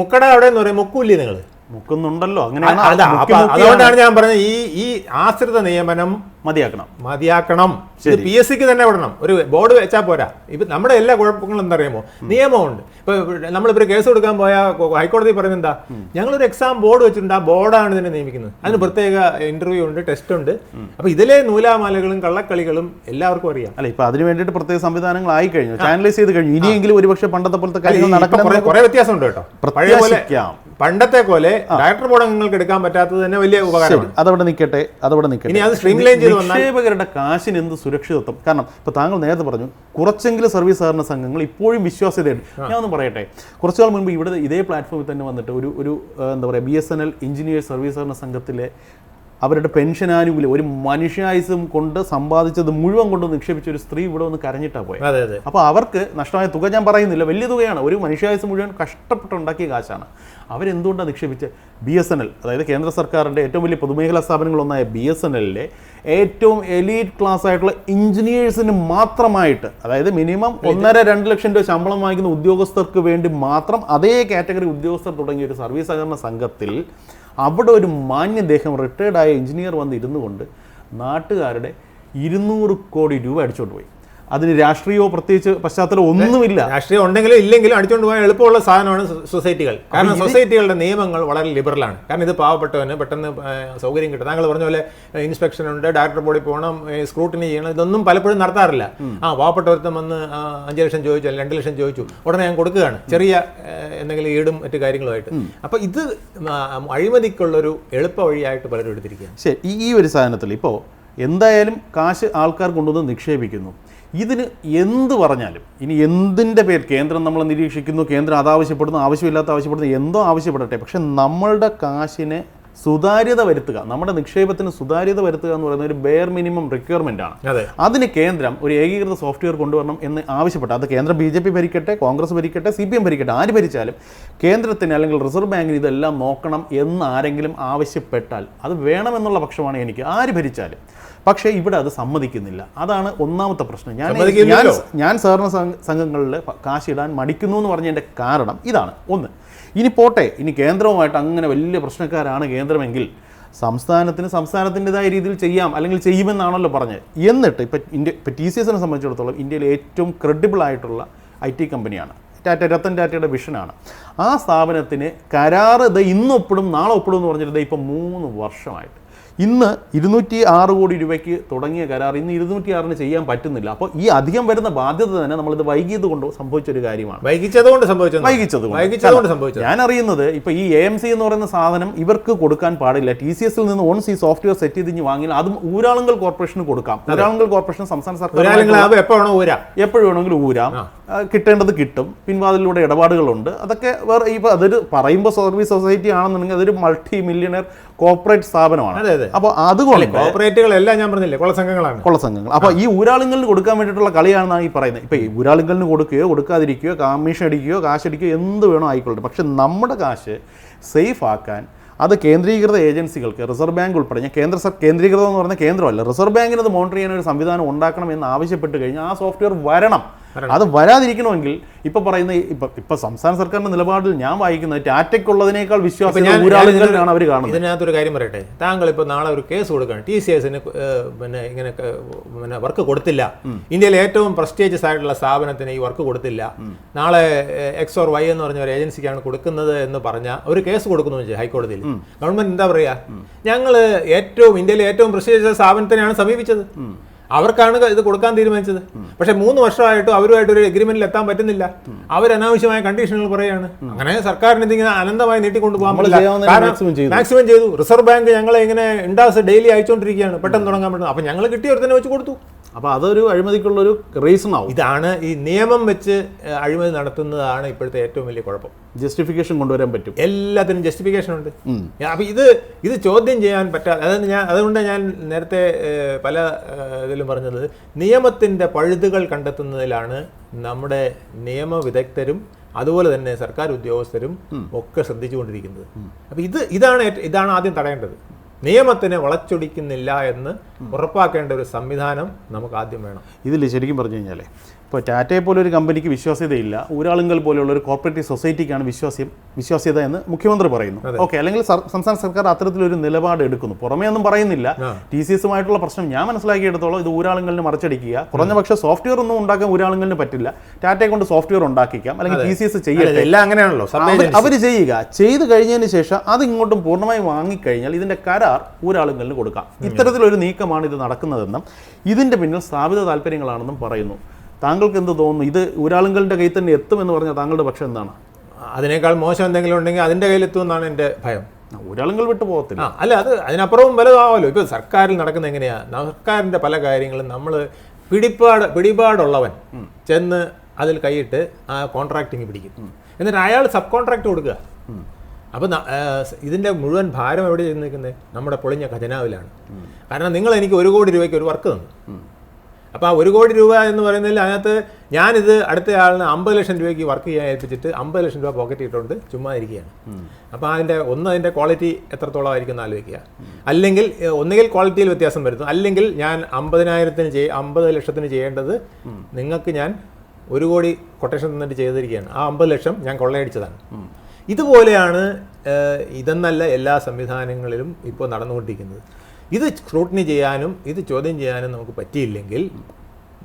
[SPEAKER 2] മുക്കട അവിടെ എന്ന് പറയും? മുക്കൂല്ലേ നിങ്ങൾ
[SPEAKER 1] മുക്കുന്നുണ്ടല്ലോ. അങ്ങനെയാണ് മുക്കിയാണ്
[SPEAKER 2] അതുകൊണ്ടാണ് ഞാൻ പറഞ്ഞത് ഈ ഈ ആശ്രിത നിയമനം
[SPEAKER 1] മതിയാക്കണം.
[SPEAKER 2] മതിയാക്കണം. ഇത് പി എസ് സിക്ക് തന്നെ വിടണം. ഒരു ബോർഡ് വെച്ചാൽ പോരാ. ഇപ്പൊ നമ്മുടെ എല്ലാ കുഴപ്പങ്ങളും എന്തറിയാമോ നിയമമുണ്ട്. ഇപ്പൊ നമ്മളിപ്പോൾ കേസ് കൊടുക്കാൻ പോയ ഹൈക്കോടതി പറയുന്നത് എന്താ? ഞങ്ങളൊരു എക്സാം ബോർഡ് വെച്ചിട്ടുണ്ട്. ആ ബോർഡാണ് ഇതിനെ നിയമിക്കുന്നത്. അതിന് പ്രത്യേക ഇന്റർവ്യൂ ഉണ്ട് ടെസ്റ്റ് ഉണ്ട്. അപ്പൊ ഇതിലെ നൂലാമാലകളും കള്ളക്കളികളും എല്ലാവർക്കും അറിയാം.
[SPEAKER 1] അല്ല ഇപ്പൊ അതിന് വേണ്ടിയിട്ട് പ്രത്യേക സംവിധാനങ്ങൾ ആയി കഴിഞ്ഞു ചാനലൈസ് ചെയ്ത് കഴിഞ്ഞു. ഇനിയെങ്കിലും ഒരുപക്ഷെ പണ്ടത്തെ പോലത്തെ കാര്യങ്ങൾ നടക്കണം
[SPEAKER 2] കുറെ വ്യത്യാസമുണ്ട് കേട്ടോ. പഴയ പോലെ പണ്ടത്തെ പോലെ ഡയറക്ടർ ബോർഡ് അംഗങ്ങൾക്ക് എടുക്കാൻ പറ്റാത്തത് തന്നെ വലിയ
[SPEAKER 1] ഉപകാരം
[SPEAKER 2] ഉപകാരമാണ്.
[SPEAKER 1] അതവിടെ നിൽക്കട്ടെ അതവിടെ നിൽക്കട്ടെ
[SPEAKER 2] ഇനി അത് സ്ട്രീംലൈൻ ചെയ്ത് വന്നാൽ
[SPEAKER 1] നിക്ഷേപകരുടെ കാശിന് എന്ത് സുരക്ഷിതത്വം? കാരണം ഇപ്പൊ താങ്കൾ നേരത്തെ പറഞ്ഞു കുറച്ചെങ്കിലും സർവീസ് സഹകരണ സംഘങ്ങൾ ഇപ്പോഴും വിശ്വാസ്യതയുണ്ട്. ഞാൻ ഒന്ന് പറയട്ടെ കുറച്ചു നാൾ മുൻപ് ഇവിടെ ഇതേ പ്ലാറ്റ്ഫോമിൽ തന്നെ വന്നിട്ട് ഒരു ഒരു എന്താ പറയുക B S N L engineer service സഹകരണ സംഘത്തിലെ അവരുടെ പെൻഷൻ ആനുകൂല്യം ഒരു മനുഷ്യായുസും കൊണ്ട് സമ്പാദിച്ചത് മുഴുവൻ കൊണ്ട് നിക്ഷേപിച്ച ഒരു സ്ത്രീ ഇവിടെ ഒന്ന് കരഞ്ഞിട്ടാ പോയത്
[SPEAKER 2] അതെ അതെ.
[SPEAKER 1] അപ്പോൾ അവർക്ക് നഷ്ടമായ തുക ഞാൻ പറയുന്നില്ല വലിയ തുകയാണ്. ഒരു മനുഷ്യായുസ് മുഴുവൻ കഷ്ടപ്പെട്ടുണ്ടാക്കിയ കാശാണ്. അവരെന്തുകൊണ്ടാണ് നിക്ഷേപിച്ച്? ബി എസ് എൻ എൽ അതായത് കേന്ദ്ര സർക്കാരിന്റെ ഏറ്റവും വലിയ പൊതുമേഖലാ സ്ഥാപനങ്ങളൊന്നായ ബി എസ് എൻ എല്ലിലെ ഏറ്റവും എലീറ്റ് ക്ലാസ് ആയിട്ടുള്ള എഞ്ചിനീയേഴ്സിന് മാത്രമായിട്ട് അതായത് മിനിമം ഒന്നര രണ്ട് ലക്ഷം രൂപ ശമ്പളം വാങ്ങിക്കുന്ന ഉദ്യോഗസ്ഥർക്ക് വേണ്ടി മാത്രം അതേ കാറ്റഗറി ഉദ്യോഗസ്ഥർ തുടങ്ങിയ ഒരു സർവീസ് സഹകരണ സംഘത്തിൽ അവിടെ ഒരു മാന്യദേഹം റിട്ടയർഡായ എഞ്ചിനീയർ വന്ന് ഇരുന്നു കൊണ്ട് നാട്ടുകാരുടെ ഇരുന്നൂറ് കോടി രൂപ അടിച്ചുകൊണ്ട് പോയി. അതിന് രാഷ്ട്രീയമോ പ്രത്യേകിച്ച് പശ്ചാത്തലം ഒന്നുമില്ല.
[SPEAKER 2] രാഷ്ട്രീയം ഉണ്ടെങ്കിലും ഇല്ലെങ്കിലും അടിച്ചുകൊണ്ട് പോകാൻ എളുപ്പമുള്ള സാധനമാണ് സൊസൈറ്റികൾ. കാരണം സൊസൈറ്റികളുടെ നിയമങ്ങൾ വളരെ ലിബറലാണ് കാരണം ഇത് പാവപ്പെട്ടവന് പെട്ടെന്ന് സൗകര്യം കിട്ടും. താങ്കൾ പറഞ്ഞ പോലെ ഇൻസ്പെക്ഷൻ ഉണ്ട് ഡയറക്ടർ ബോഡി പോകണം സ്ക്രൂട്ടിനി ചെയ്യണം ഇതൊന്നും പലപ്പോഴും നടത്താറില്ല. ആ പാവപ്പെട്ടവർക്ക് വന്ന് അഞ്ച് ലക്ഷം ചോദിച്ചു അല്ലെങ്കിൽ രണ്ട് ലക്ഷം ചോദിച്ചു ഉടനെ ഞാൻ കൊടുക്കുകയാണ്. ചെറിയ എന്തെങ്കിലും ഈടും മറ്റു കാര്യങ്ങളുമായിട്ട്. അപ്പൊ ഇത് അഴിമതിക്കുള്ളൊരു എളുപ്പ വഴിയായിട്ട് പലരും എടുത്തിരിക്കുകയാണ്.
[SPEAKER 1] ശരി ഈ ഈ ഒരു സാധനത്തിൽ ഇപ്പോൾ എന്തായാലും കാശ് ആൾക്കാർ കൊണ്ടുവന്ന് നിക്ഷേപിക്കുന്നു. ഇതിന് എന്ത് പറഞ്ഞാലും ഇനി എന്തിന്റെ പേര് കേന്ദ്രം നമ്മൾ നിരീക്ഷിക്കുന്നു കേന്ദ്രം അതാവശ്യപ്പെടുന്നു ആവശ്യമില്ലാത്ത ആവശ്യപ്പെടുന്നു എന്തോ ആവശ്യപ്പെടട്ടെ. പക്ഷെ നമ്മളുടെ കാശിനെ സുതാര്യത വരുത്തുക നമ്മുടെ നിക്ഷേപത്തിന് സുതാര്യത വരുത്തുക എന്ന് പറയുന്ന ഒരു ബെയർ മിനിമം റിക്വയർമെന്റ് ആണ്.
[SPEAKER 2] അതെ.
[SPEAKER 1] അതിന് കേന്ദ്രം ഒരു ഏകീകൃത സോഫ്റ്റ്വെയർ കൊണ്ടുവരണം എന്ന് ആവശ്യപ്പെട്ടു അത് കേന്ദ്രം ബി ജെ പി ഭരിക്കട്ടെ കോൺഗ്രസ് ഭരിക്കട്ടെ സി പി എം ഭരിക്കട്ടെ ആര് ഭരിച്ചാലും കേന്ദ്രത്തിന് അല്ലെങ്കിൽ റിസർവ് ബാങ്കിന് ഇതെല്ലാം നോക്കണം എന്ന് ആരെങ്കിലും ആവശ്യപ്പെട്ടാൽ അത് വേണമെന്നുള്ള പക്ഷമാണ് എനിക്ക്. ആര് ഭരിച്ചാലും പക്ഷേ ഇവിടെ അത് സമ്മതിക്കുന്നില്ല. അതാണ് ഒന്നാമത്തെ പ്രശ്നം. ഞാൻ ഞാൻ സഹകരണ സംഘങ്ങളിൽ കാശിടാൻ മടിക്കുന്നു എന്ന് പറഞ്ഞതിന്റെ കാരണം ഇതാണ്. ഒന്ന് ഇനി പോട്ടെ ഇനി കേന്ദ്രവുമായിട്ട് അങ്ങനെ വലിയ പ്രശ്നക്കാരാണ് കേന്ദ്രമെങ്കിൽ സംസ്ഥാനത്തിന് സംസ്ഥാനത്തിന്റെതായ രീതിയിൽ ചെയ്യാം അല്ലെങ്കിൽ ചെയ്യുമെന്നാണല്ലോ പറഞ്ഞത് എന്നിട്ട് ഇപ്പം ഇന്ത്യ ഇപ്പം ടി സി എസിനെ സംബന്ധിച്ചിടത്തോളം ഇന്ത്യയിലെ ഏറ്റവും ക്രെഡിബിൾ ആയിട്ടുള്ള ഐ ടി കമ്പനിയാണ്. ടാറ്റ രത്തൻ ടാറ്റയുടെ വിഷനാണ് ആ സ്ഥാപനത്തിന് കരാറ് ഇത് ഇന്ന് ഒപ്പിടും നാളെ ഒപ്പിടും എന്ന് പറഞ്ഞിട്ട് ഇപ്പം മൂന്ന് വർഷമായിട്ട്. ഇന്ന് ഇരുന്നൂറ്റി ആറ് കോടി രൂപയ്ക്ക് തുടങ്ങിയ കരാർ ഇന്ന് ഇരുന്നൂറ്റി ആറിന് ചെയ്യാൻ പറ്റുന്നില്ല. അപ്പോൾ ഈ അധികം വരുന്ന ബാധ്യത തന്നെ നമ്മളിത് വൈകിയത് കൊണ്ട് സംഭവിച്ചൊരു കാര്യമാണ്.
[SPEAKER 2] വൈകിച്ചതുകൊണ്ട് സംഭവിച്ചത്
[SPEAKER 1] വൈകിച്ചത് കൊണ്ട്.
[SPEAKER 2] വൈകിച്ചതുകൊണ്ട് സംഭവിച്ചത്
[SPEAKER 1] ഞാൻ അറിയുന്നത് ഇപ്പൊ ഈ എ എം സി എന്ന് പറയുന്ന സാധനം ഇവർക്ക് കൊടുക്കാൻ പാടില്ല. ടി സി എസിൽ നിന്ന് ഓൺസ് ഈ സോഫ്റ്റ്വെയർ സെറ്റ് ചെയ്ത് വാങ്ങിയാൽ അതും ഊരാളുങ്കൽ കോർപ്പറേഷന് കൊടുക്കാം. ഊരാളുങ്കൽ കോർപ്പറേഷൻ സംസ്ഥാന സർക്കാർ എപ്പോഴും വേണമെങ്കിലും ഊരാം. കിട്ടേണ്ടത് കിട്ടും. പിൻവാതിലൂടെ ഇടപാടുകളുണ്ട്. അതൊക്കെ വേറെ ഇപ്പോൾ അതൊരു പറയുമ്പോൾ സർവീസ് സൊസൈറ്റി ആണെന്നുണ്ടെങ്കിൽ അതൊരു മൾട്ടി മില്യണർ കോർപ്പറേറ്റ് സ്ഥാപനമാണ്. അപ്പോൾ അതുകൊണ്ട്
[SPEAKER 2] കോർപ്പറേറ്റുകളെല്ലാം ഞാൻ പറഞ്ഞില്ലേ കൊള്ള സംഘങ്ങളാണ്
[SPEAKER 1] കൊള്ള സംഘങ്ങൾ അപ്പോൾ ഈ ഊരാളുങ്കലിന് കൊടുക്കാൻ വേണ്ടിയിട്ടുള്ള കളിയാണെന്നാണ് ഈ പറയുന്നത്. ഇപ്പോൾ ഈ ഊരാളുങ്കലിന് കൊടുക്കുകയോ കൊടുക്കാതിരിക്കുകയോ കമ്മീഷൻ അടിക്കുകയോ കാശ് അടിക്കുകയോ എന്ത് വേണോ ആയിക്കൊള്ളട്ടെ. പക്ഷെ നമ്മുടെ കാശ് സേഫ് ആക്കാൻ അത് കേന്ദ്രീകൃത ഏജൻസികൾക്ക് റിസർവ് ബാങ്ക് ഉൾപ്പെടെ ഞാൻ കേന്ദ്ര കേന്ദ്രീകൃതം എന്ന് പറഞ്ഞാൽ കേന്ദ്രമല്ല റിസർവ് ബാങ്കിന് അത് മോണിറ്റർ ചെയ്യാൻ ഒരു സംവിധാനം ഉണ്ടാക്കണം എന്ന് ആവശ്യപ്പെട്ട് കഴിഞ്ഞാൽ ആ സോഫ്റ്റ്വെയർ വരണം. അത് വരാതിരിക്കണമെങ്കിൽ ഇപ്പൊ പറയുന്ന ഇപ്പൊ ഇപ്പൊ സംസ്ഥാന സർക്കാരിന്റെ നിലപാടിൽ ഞാൻ വായിക്കുന്നത് ടാറ്റയ്ക്കുള്ളതിനേക്കാൾ വിശ്വാസം ഊരാളുകളിലാണ് അവർ കാണുന്നത്.
[SPEAKER 2] ഇതിനകത്തൊരു കാര്യം പറയട്ടെ. താങ്കൾ ഇപ്പോൾ നാളെ ഒരു കേസ് കൊടുക്കണം ടി സി എസിന് പിന്നെ ഇങ്ങനെ പിന്നെ വർക്ക് കൊടുത്തില്ല. ഇന്ത്യയിലെ ഏറ്റവും പ്രസ്റ്റേജിയസ് ആയിട്ടുള്ള സ്ഥാപനത്തിന് ഈ വർക്ക് കൊടുത്തില്ല. നാളെ എക്സ് ഓർ വൈ എന്ന് പറഞ്ഞ ഒരു ഏജൻസിക്കാണ് കൊടുക്കുന്നത് എന്ന് പറഞ്ഞ ഒരു കേസ് കൊടുക്കുന്നു വെച്ചാൽ ഹൈക്കോടതിയിൽ. ഗവൺമെന്റ് എന്താ പറയുക ഞങ്ങൾ ഏറ്റവും ഇന്ത്യയിലെ ഏറ്റവും പ്രസ്റ്റേജിയസ് സ്ഥാപനത്തിനെയാണ് സമീപിച്ചത്. അവർക്കാണ് ഇത് കൊടുക്കാൻ തീരുമാനിച്ചത്. പക്ഷെ മൂന്ന് വർഷമായിട്ടും അവരുമായിട്ട് ഒരു എഗ്രിമെന്റിൽ എത്താൻ പറ്റുന്നില്ല. അവർ അനാവശ്യമായ കണ്ടീഷനുകൾ പറയുകയാണ്. അങ്ങനെ സർക്കാരിന് ഇതിങ്ങനെ അനന്തമായി നീട്ടിക്കൊണ്ട് പോകാൻ പറ്റില്ല. മാക്സിമം ചെയ്തു. റിസർവ് ബാങ്ക് ഞങ്ങളെ ഇങ്ങനെ ഇൻഡാസ് ഡെയിലി അയച്ചുകൊണ്ടിരിക്കുകയാണ് പെട്ടെന്ന് തുടങ്ങാൻ പറ്റുന്നത്. അപ്പൊ ഞങ്ങൾ കിട്ടിയ തന്നെ വെച്ച് കൊടുത്തു.
[SPEAKER 1] അപ്പൊ അതൊരു അഴിമതിക്കുള്ള ഒരു റീസൺ ആവും.
[SPEAKER 2] ഇതാണ് ഈ നിയമം വെച്ച് അഴിമതി നടത്തുന്നതാണ് ഇപ്പോഴത്തെ ഏറ്റവും വലിയ കുഴപ്പം.
[SPEAKER 1] ജസ്റ്റിഫിക്കേഷൻ കൊണ്ടുവരാൻ പറ്റും.
[SPEAKER 2] എല്ലാത്തിനും ജസ്റ്റിഫിക്കേഷൻ ഉണ്ട്. അപ്പോൾ ഇത് ഇത് ചോദ്യം ചെയ്യാൻ പറ്റാതെ അതായത് ഞാൻ അതുകൊണ്ട് ഞാൻ നേരത്തെ പല ഇതിലും പറഞ്ഞത് നിയമത്തിന്റെ പഴുതുകൾ കണ്ടെത്തുന്നതിലാണ് നമ്മുടെ നിയമവിദഗ്ധരും അതുപോലെ തന്നെ സർക്കാർ ഉദ്യോഗസ്ഥരും ഒക്കെ ശ്രദ്ധിച്ചുകൊണ്ടിരിക്കുന്നത്. അപ്പോൾ ഇത് ഇതാണ് ഇതാണ് ആദ്യം തടയേണ്ടത്. നിയമത്തിനെ വളച്ചൊടിക്കുന്നില്ല എന്ന് ഉറപ്പാക്കേണ്ട ഒരു സംവിധാനം നമുക്ക് ആദ്യം വേണം.
[SPEAKER 1] ഇതിൽ ശരിക്കും പറഞ്ഞു കഴിഞ്ഞാൽ ഇപ്പോൾ ടാറ്റയെ പോലെ ഒരു കമ്പനിക്ക് വിശ്വാസ്യതയില്ല. ഊരാളുങ്കൽ പോലെയുള്ള ഒരു കോർപ്പറേറ്റീവ് സൊസൈറ്റിക്കാണ് വിശ്വാസ്യം വിശ്വാസ്യത എന്ന് മുഖ്യമന്ത്രി പറയുന്നു. ഓക്കെ അല്ലെങ്കിൽ സംസ്ഥാന സർക്കാർ അത്തരത്തിലൊരു നിലപാട് എടുക്കുന്നു. പുറമേ ഒന്നും പറയുന്നില്ല. ടി സി എസുമായിട്ടുള്ള പ്രശ്നം ഞാൻ മനസ്സിലാക്കിയെടുത്തോളം ഇത് ഊരാളുങ്കലിന് മറിച്ചടിക്കുക. കുറഞ്ഞ പക്ഷേ സോഫ്റ്റ്വെയർ ഒന്നും ഉണ്ടാക്കാൻ ഊരാളുങ്കലിന് പറ്റില്ല. ടാറ്റയെ കൊണ്ട് സോഫ്റ്റ്വെയർ ഉണ്ടാക്കിക്കാം. അല്ലെങ്കിൽ ടി സി എസ് ചെയ്യട്ടെ.
[SPEAKER 2] എല്ലാം അങ്ങനെയാണല്ലോ.
[SPEAKER 1] അവർ ചെയ്യുക. ചെയ്ത് കഴിഞ്ഞതിന് ശേഷം അത് ഇങ്ങോട്ടും പൂർണമായി വാങ്ങിക്കഴിഞ്ഞാൽ ഇതിന്റെ കരാർ ഊരാളുങ്കലിന് കൊടുക്കാം. ഇത്തരത്തിലൊരു നീക്കമാണ് ഇത് നടക്കുന്നതെന്നും ഇതിന്റെ പിന്നിൽ സ്ഥാപിത താല്പര്യങ്ങളാണെന്നും പറയുന്നു. താങ്കൾക്ക് എന്ത് തോന്നുന്നു? ഇത് ഊരാളുകളുടെ കയ്യിൽ തന്നെ എത്തുമെന്ന് പറഞ്ഞാൽ താങ്കളുടെ പക്ഷം എന്താണ്?
[SPEAKER 2] അതിനേക്കാൾ മോശം എന്തെങ്കിലും ഉണ്ടെങ്കിൽ അതിന്റെ കയ്യിലെത്തുമെന്നാണ് എന്റെ ഭയം.
[SPEAKER 1] ഊരാളുകൾ വിട്ടു പോകത്തില്ല.
[SPEAKER 2] അല്ല അത് അതിനപ്പുറവും വലുതാവുമല്ലോ ഇപ്പോൾ സർക്കാരിൽ നടക്കുന്ന എങ്ങനെയാണ് സർക്കാരിന്റെ പല കാര്യങ്ങളും നമ്മൾ പിടിപാട് പിടിപാടുള്ളവൻ ചെന്ന് അതിൽ കൈയിട്ട് ആ കോൺട്രാക്ടിങ് പിടിക്കും. എന്നിട്ട് അയാൾ സബ് കോൺട്രാക്ട് കൊടുക്കുക അപ്പോൾ ഇതിന്റെ മുഴുവൻ ഭാരം എവിടെ ചെന്ന് നിൽക്കുന്നത്? നമ്മുടെ പൊളിഞ്ഞ ഖജനാവിലാണ്. കാരണം നിങ്ങൾ എനിക്ക് ഒരു കോടി രൂപയ്ക്ക് ഒരു വർക്ക് തന്നു. അപ്പോൾ ആ ഒരു കോടി രൂപ എന്ന് പറയുന്നതിൽ അതിനകത്ത് ഞാനിത് അടുത്ത ആളിന് അമ്പത് ലക്ഷം രൂപയ്ക്ക് വർക്ക് ചെയ്യാൻ ഏൽപ്പിച്ചിട്ട് അമ്പത് ലക്ഷം രൂപ പോക്കറ്റ് ഇട്ടുകൊണ്ട് ചുമ്മാ ഇരിക്കുകയാണ്. അപ്പോൾ അതിന്റെ ഒന്ന് അതിന്റെ ക്വാളിറ്റി എത്രത്തോളം ആയിരിക്കും എന്ന് ആലോചിക്കുക. അല്ലെങ്കിൽ ഒന്നുകിൽ ക്വാളിറ്റിയിൽ വ്യത്യാസം വരുന്നു അല്ലെങ്കിൽ ഞാൻ അമ്പതിനായിരത്തിന് ചെയ് അമ്പത് ലക്ഷത്തിന് ചെയ്യേണ്ടത് നിങ്ങൾക്ക് ഞാൻ ഒരു കോടി കൊട്ടേഷൻ തന്നിട്ട് ചെയ്തിരിക്കുകയാണ്. ആ അമ്പത് ലക്ഷം ഞാൻ കൊള്ളയടിച്ചതാണ്. ഇതുപോലെയാണ് ഇതെന്നല്ല എല്ലാ സംവിധാനങ്ങളിലും ഇപ്പോൾ നടന്നുകൊണ്ടിരിക്കുന്നത്. ഇത് സ്ക്രൂട്ടിനി ചെയ്യാനും ഇത് ചോദ്യം ചെയ്യാനും നമുക്ക് പറ്റിയില്ലെങ്കിൽ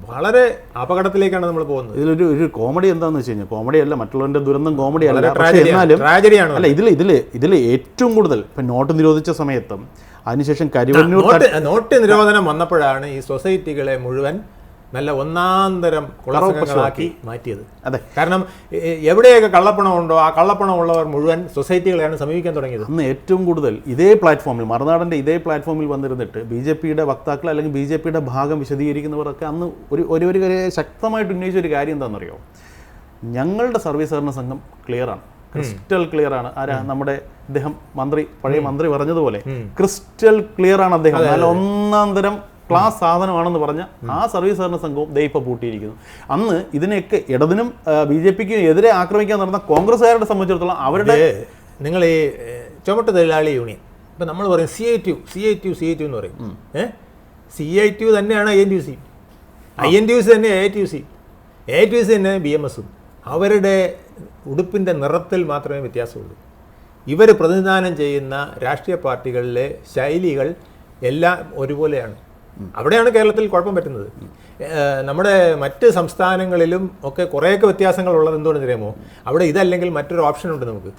[SPEAKER 2] വളരെ അപകടത്തിലേക്കാണ് നമ്മൾ പോകുന്നത്.
[SPEAKER 1] ഇതിലൊരു ഒരു കോമഡി എന്താണെന്ന് വെച്ച് കഴിഞ്ഞാൽ കോമഡി അല്ല മറ്റുള്ളവരുടെ ദുരന്തം കോമഡി അല്ല. പക്ഷേ എന്നാലും
[SPEAKER 2] ട്രാജഡിയാണ്.
[SPEAKER 1] അല്ല ഇതിൽ ഇതിൽ ഇതിൽ ഏറ്റവും കൂടുതൽ ഇപ്പം നോട്ട് നിരോധിച്ച സമയത്തും അതിനുശേഷം കരിവന്നൂർ
[SPEAKER 2] നോട്ട് നിരോധനം വന്നപ്പോഴാണ് ഈ സൊസൈറ്റികളെ മുഴുവൻ നല്ല ഒന്നാന്തരം കുളസംഘങ്ങളാക്കി മാറ്റിയത്.
[SPEAKER 1] അതെ.
[SPEAKER 2] കാരണം എവിടെയൊക്കെ കള്ളപ്പണം ഉണ്ടോ ആ കള്ളപ്പണം ഉള്ളവർ മുഴുവൻ സൊസൈറ്റികളെയാണ് സമീപിക്കാൻ തുടങ്ങിയത്.
[SPEAKER 1] അന്ന് ഏറ്റവും കൂടുതൽ ഇതേ പ്ലാറ്റ്ഫോമിൽ മറുനാടന്റെ ഇതേ പ്ലാറ്റ്ഫോമിൽ വന്നിരുന്നിട്ട് ബി ജെ പിയുടെ വക്താക്കൾ അല്ലെങ്കിൽ ബി ജെ പിയുടെ ഭാഗം വിശദീകരിക്കുന്നവരൊക്കെ അന്ന് ഒരു ഒരു ഒരു ശക്തമായിട്ട് ഉന്നയിച്ച ഒരു കാര്യം എന്താണെന്നറിയോ? ഞങ്ങളുടെ സർവീസ് സഹകരണ സംഘം ക്ലിയർ ആണ്. ക്രിസ്റ്റൽ ക്ലിയർ ആണ്. ആരാ? നമ്മുടെ അദ്ദേഹം മന്ത്രി പഴയ മന്ത്രി പറഞ്ഞതുപോലെ. ക്രിസ്റ്റൽ ക്ലിയർ ആണ് അദ്ദേഹം. നല്ല ഒന്നാം തരം ക്ലാസ് സാധനമാണെന്ന് പറഞ്ഞ ആ സർവീസ് സഹകരണ സംഘവും ദേ ഇപ്പോൾ പൂട്ടിയിരിക്കുന്നു. അന്ന് ഇതിനെയൊക്കെ ഇടതിനും ബി ജെ പിക്കും എതിരെ ആക്രമിക്കാൻ നടന്ന കോൺഗ്രസ്സുകാരുടെ സംബന്ധിച്ചിടത്തോളം അവരുടെ
[SPEAKER 2] നിങ്ങൾ ഈ ചുമട്ട് തൊഴിലാളി യൂണിയൻ. ഇപ്പം നമ്മൾ പറയും C I T C I T C I T എന്ന് പറയും. സി ഐ ടി യു തന്നെയാണ് I N T U C I N T U C തന്നെ A T U C A T U C തന്നെ B M എസും അവരുടെ ഉടുപ്പിന്റെ നിറത്തിൽ മാത്രമേ വ്യത്യാസമുള്ളൂ. ഇവർ പ്രതിനിധാനം ചെയ്യുന്ന രാഷ്ട്രീയ പാർട്ടികളിലെ ശൈലികൾ എല്ലാം ഒരുപോലെയാണ്. അവിടെയാണ് കേരളത്തിൽ കുഴപ്പം പറ്റുന്നത്. നമ്മുടെ മറ്റ് സംസ്ഥാനങ്ങളിലും ഒക്കെ കുറേയൊക്കെ വ്യത്യാസങ്ങൾ ഉള്ളത് എന്തുകൊണ്ടെന്ന് അറിയാമോ? അവിടെ ഇതല്ലെങ്കിൽ മറ്റൊരു ഓപ്ഷൻ ഉണ്ട് നമുക്ക്.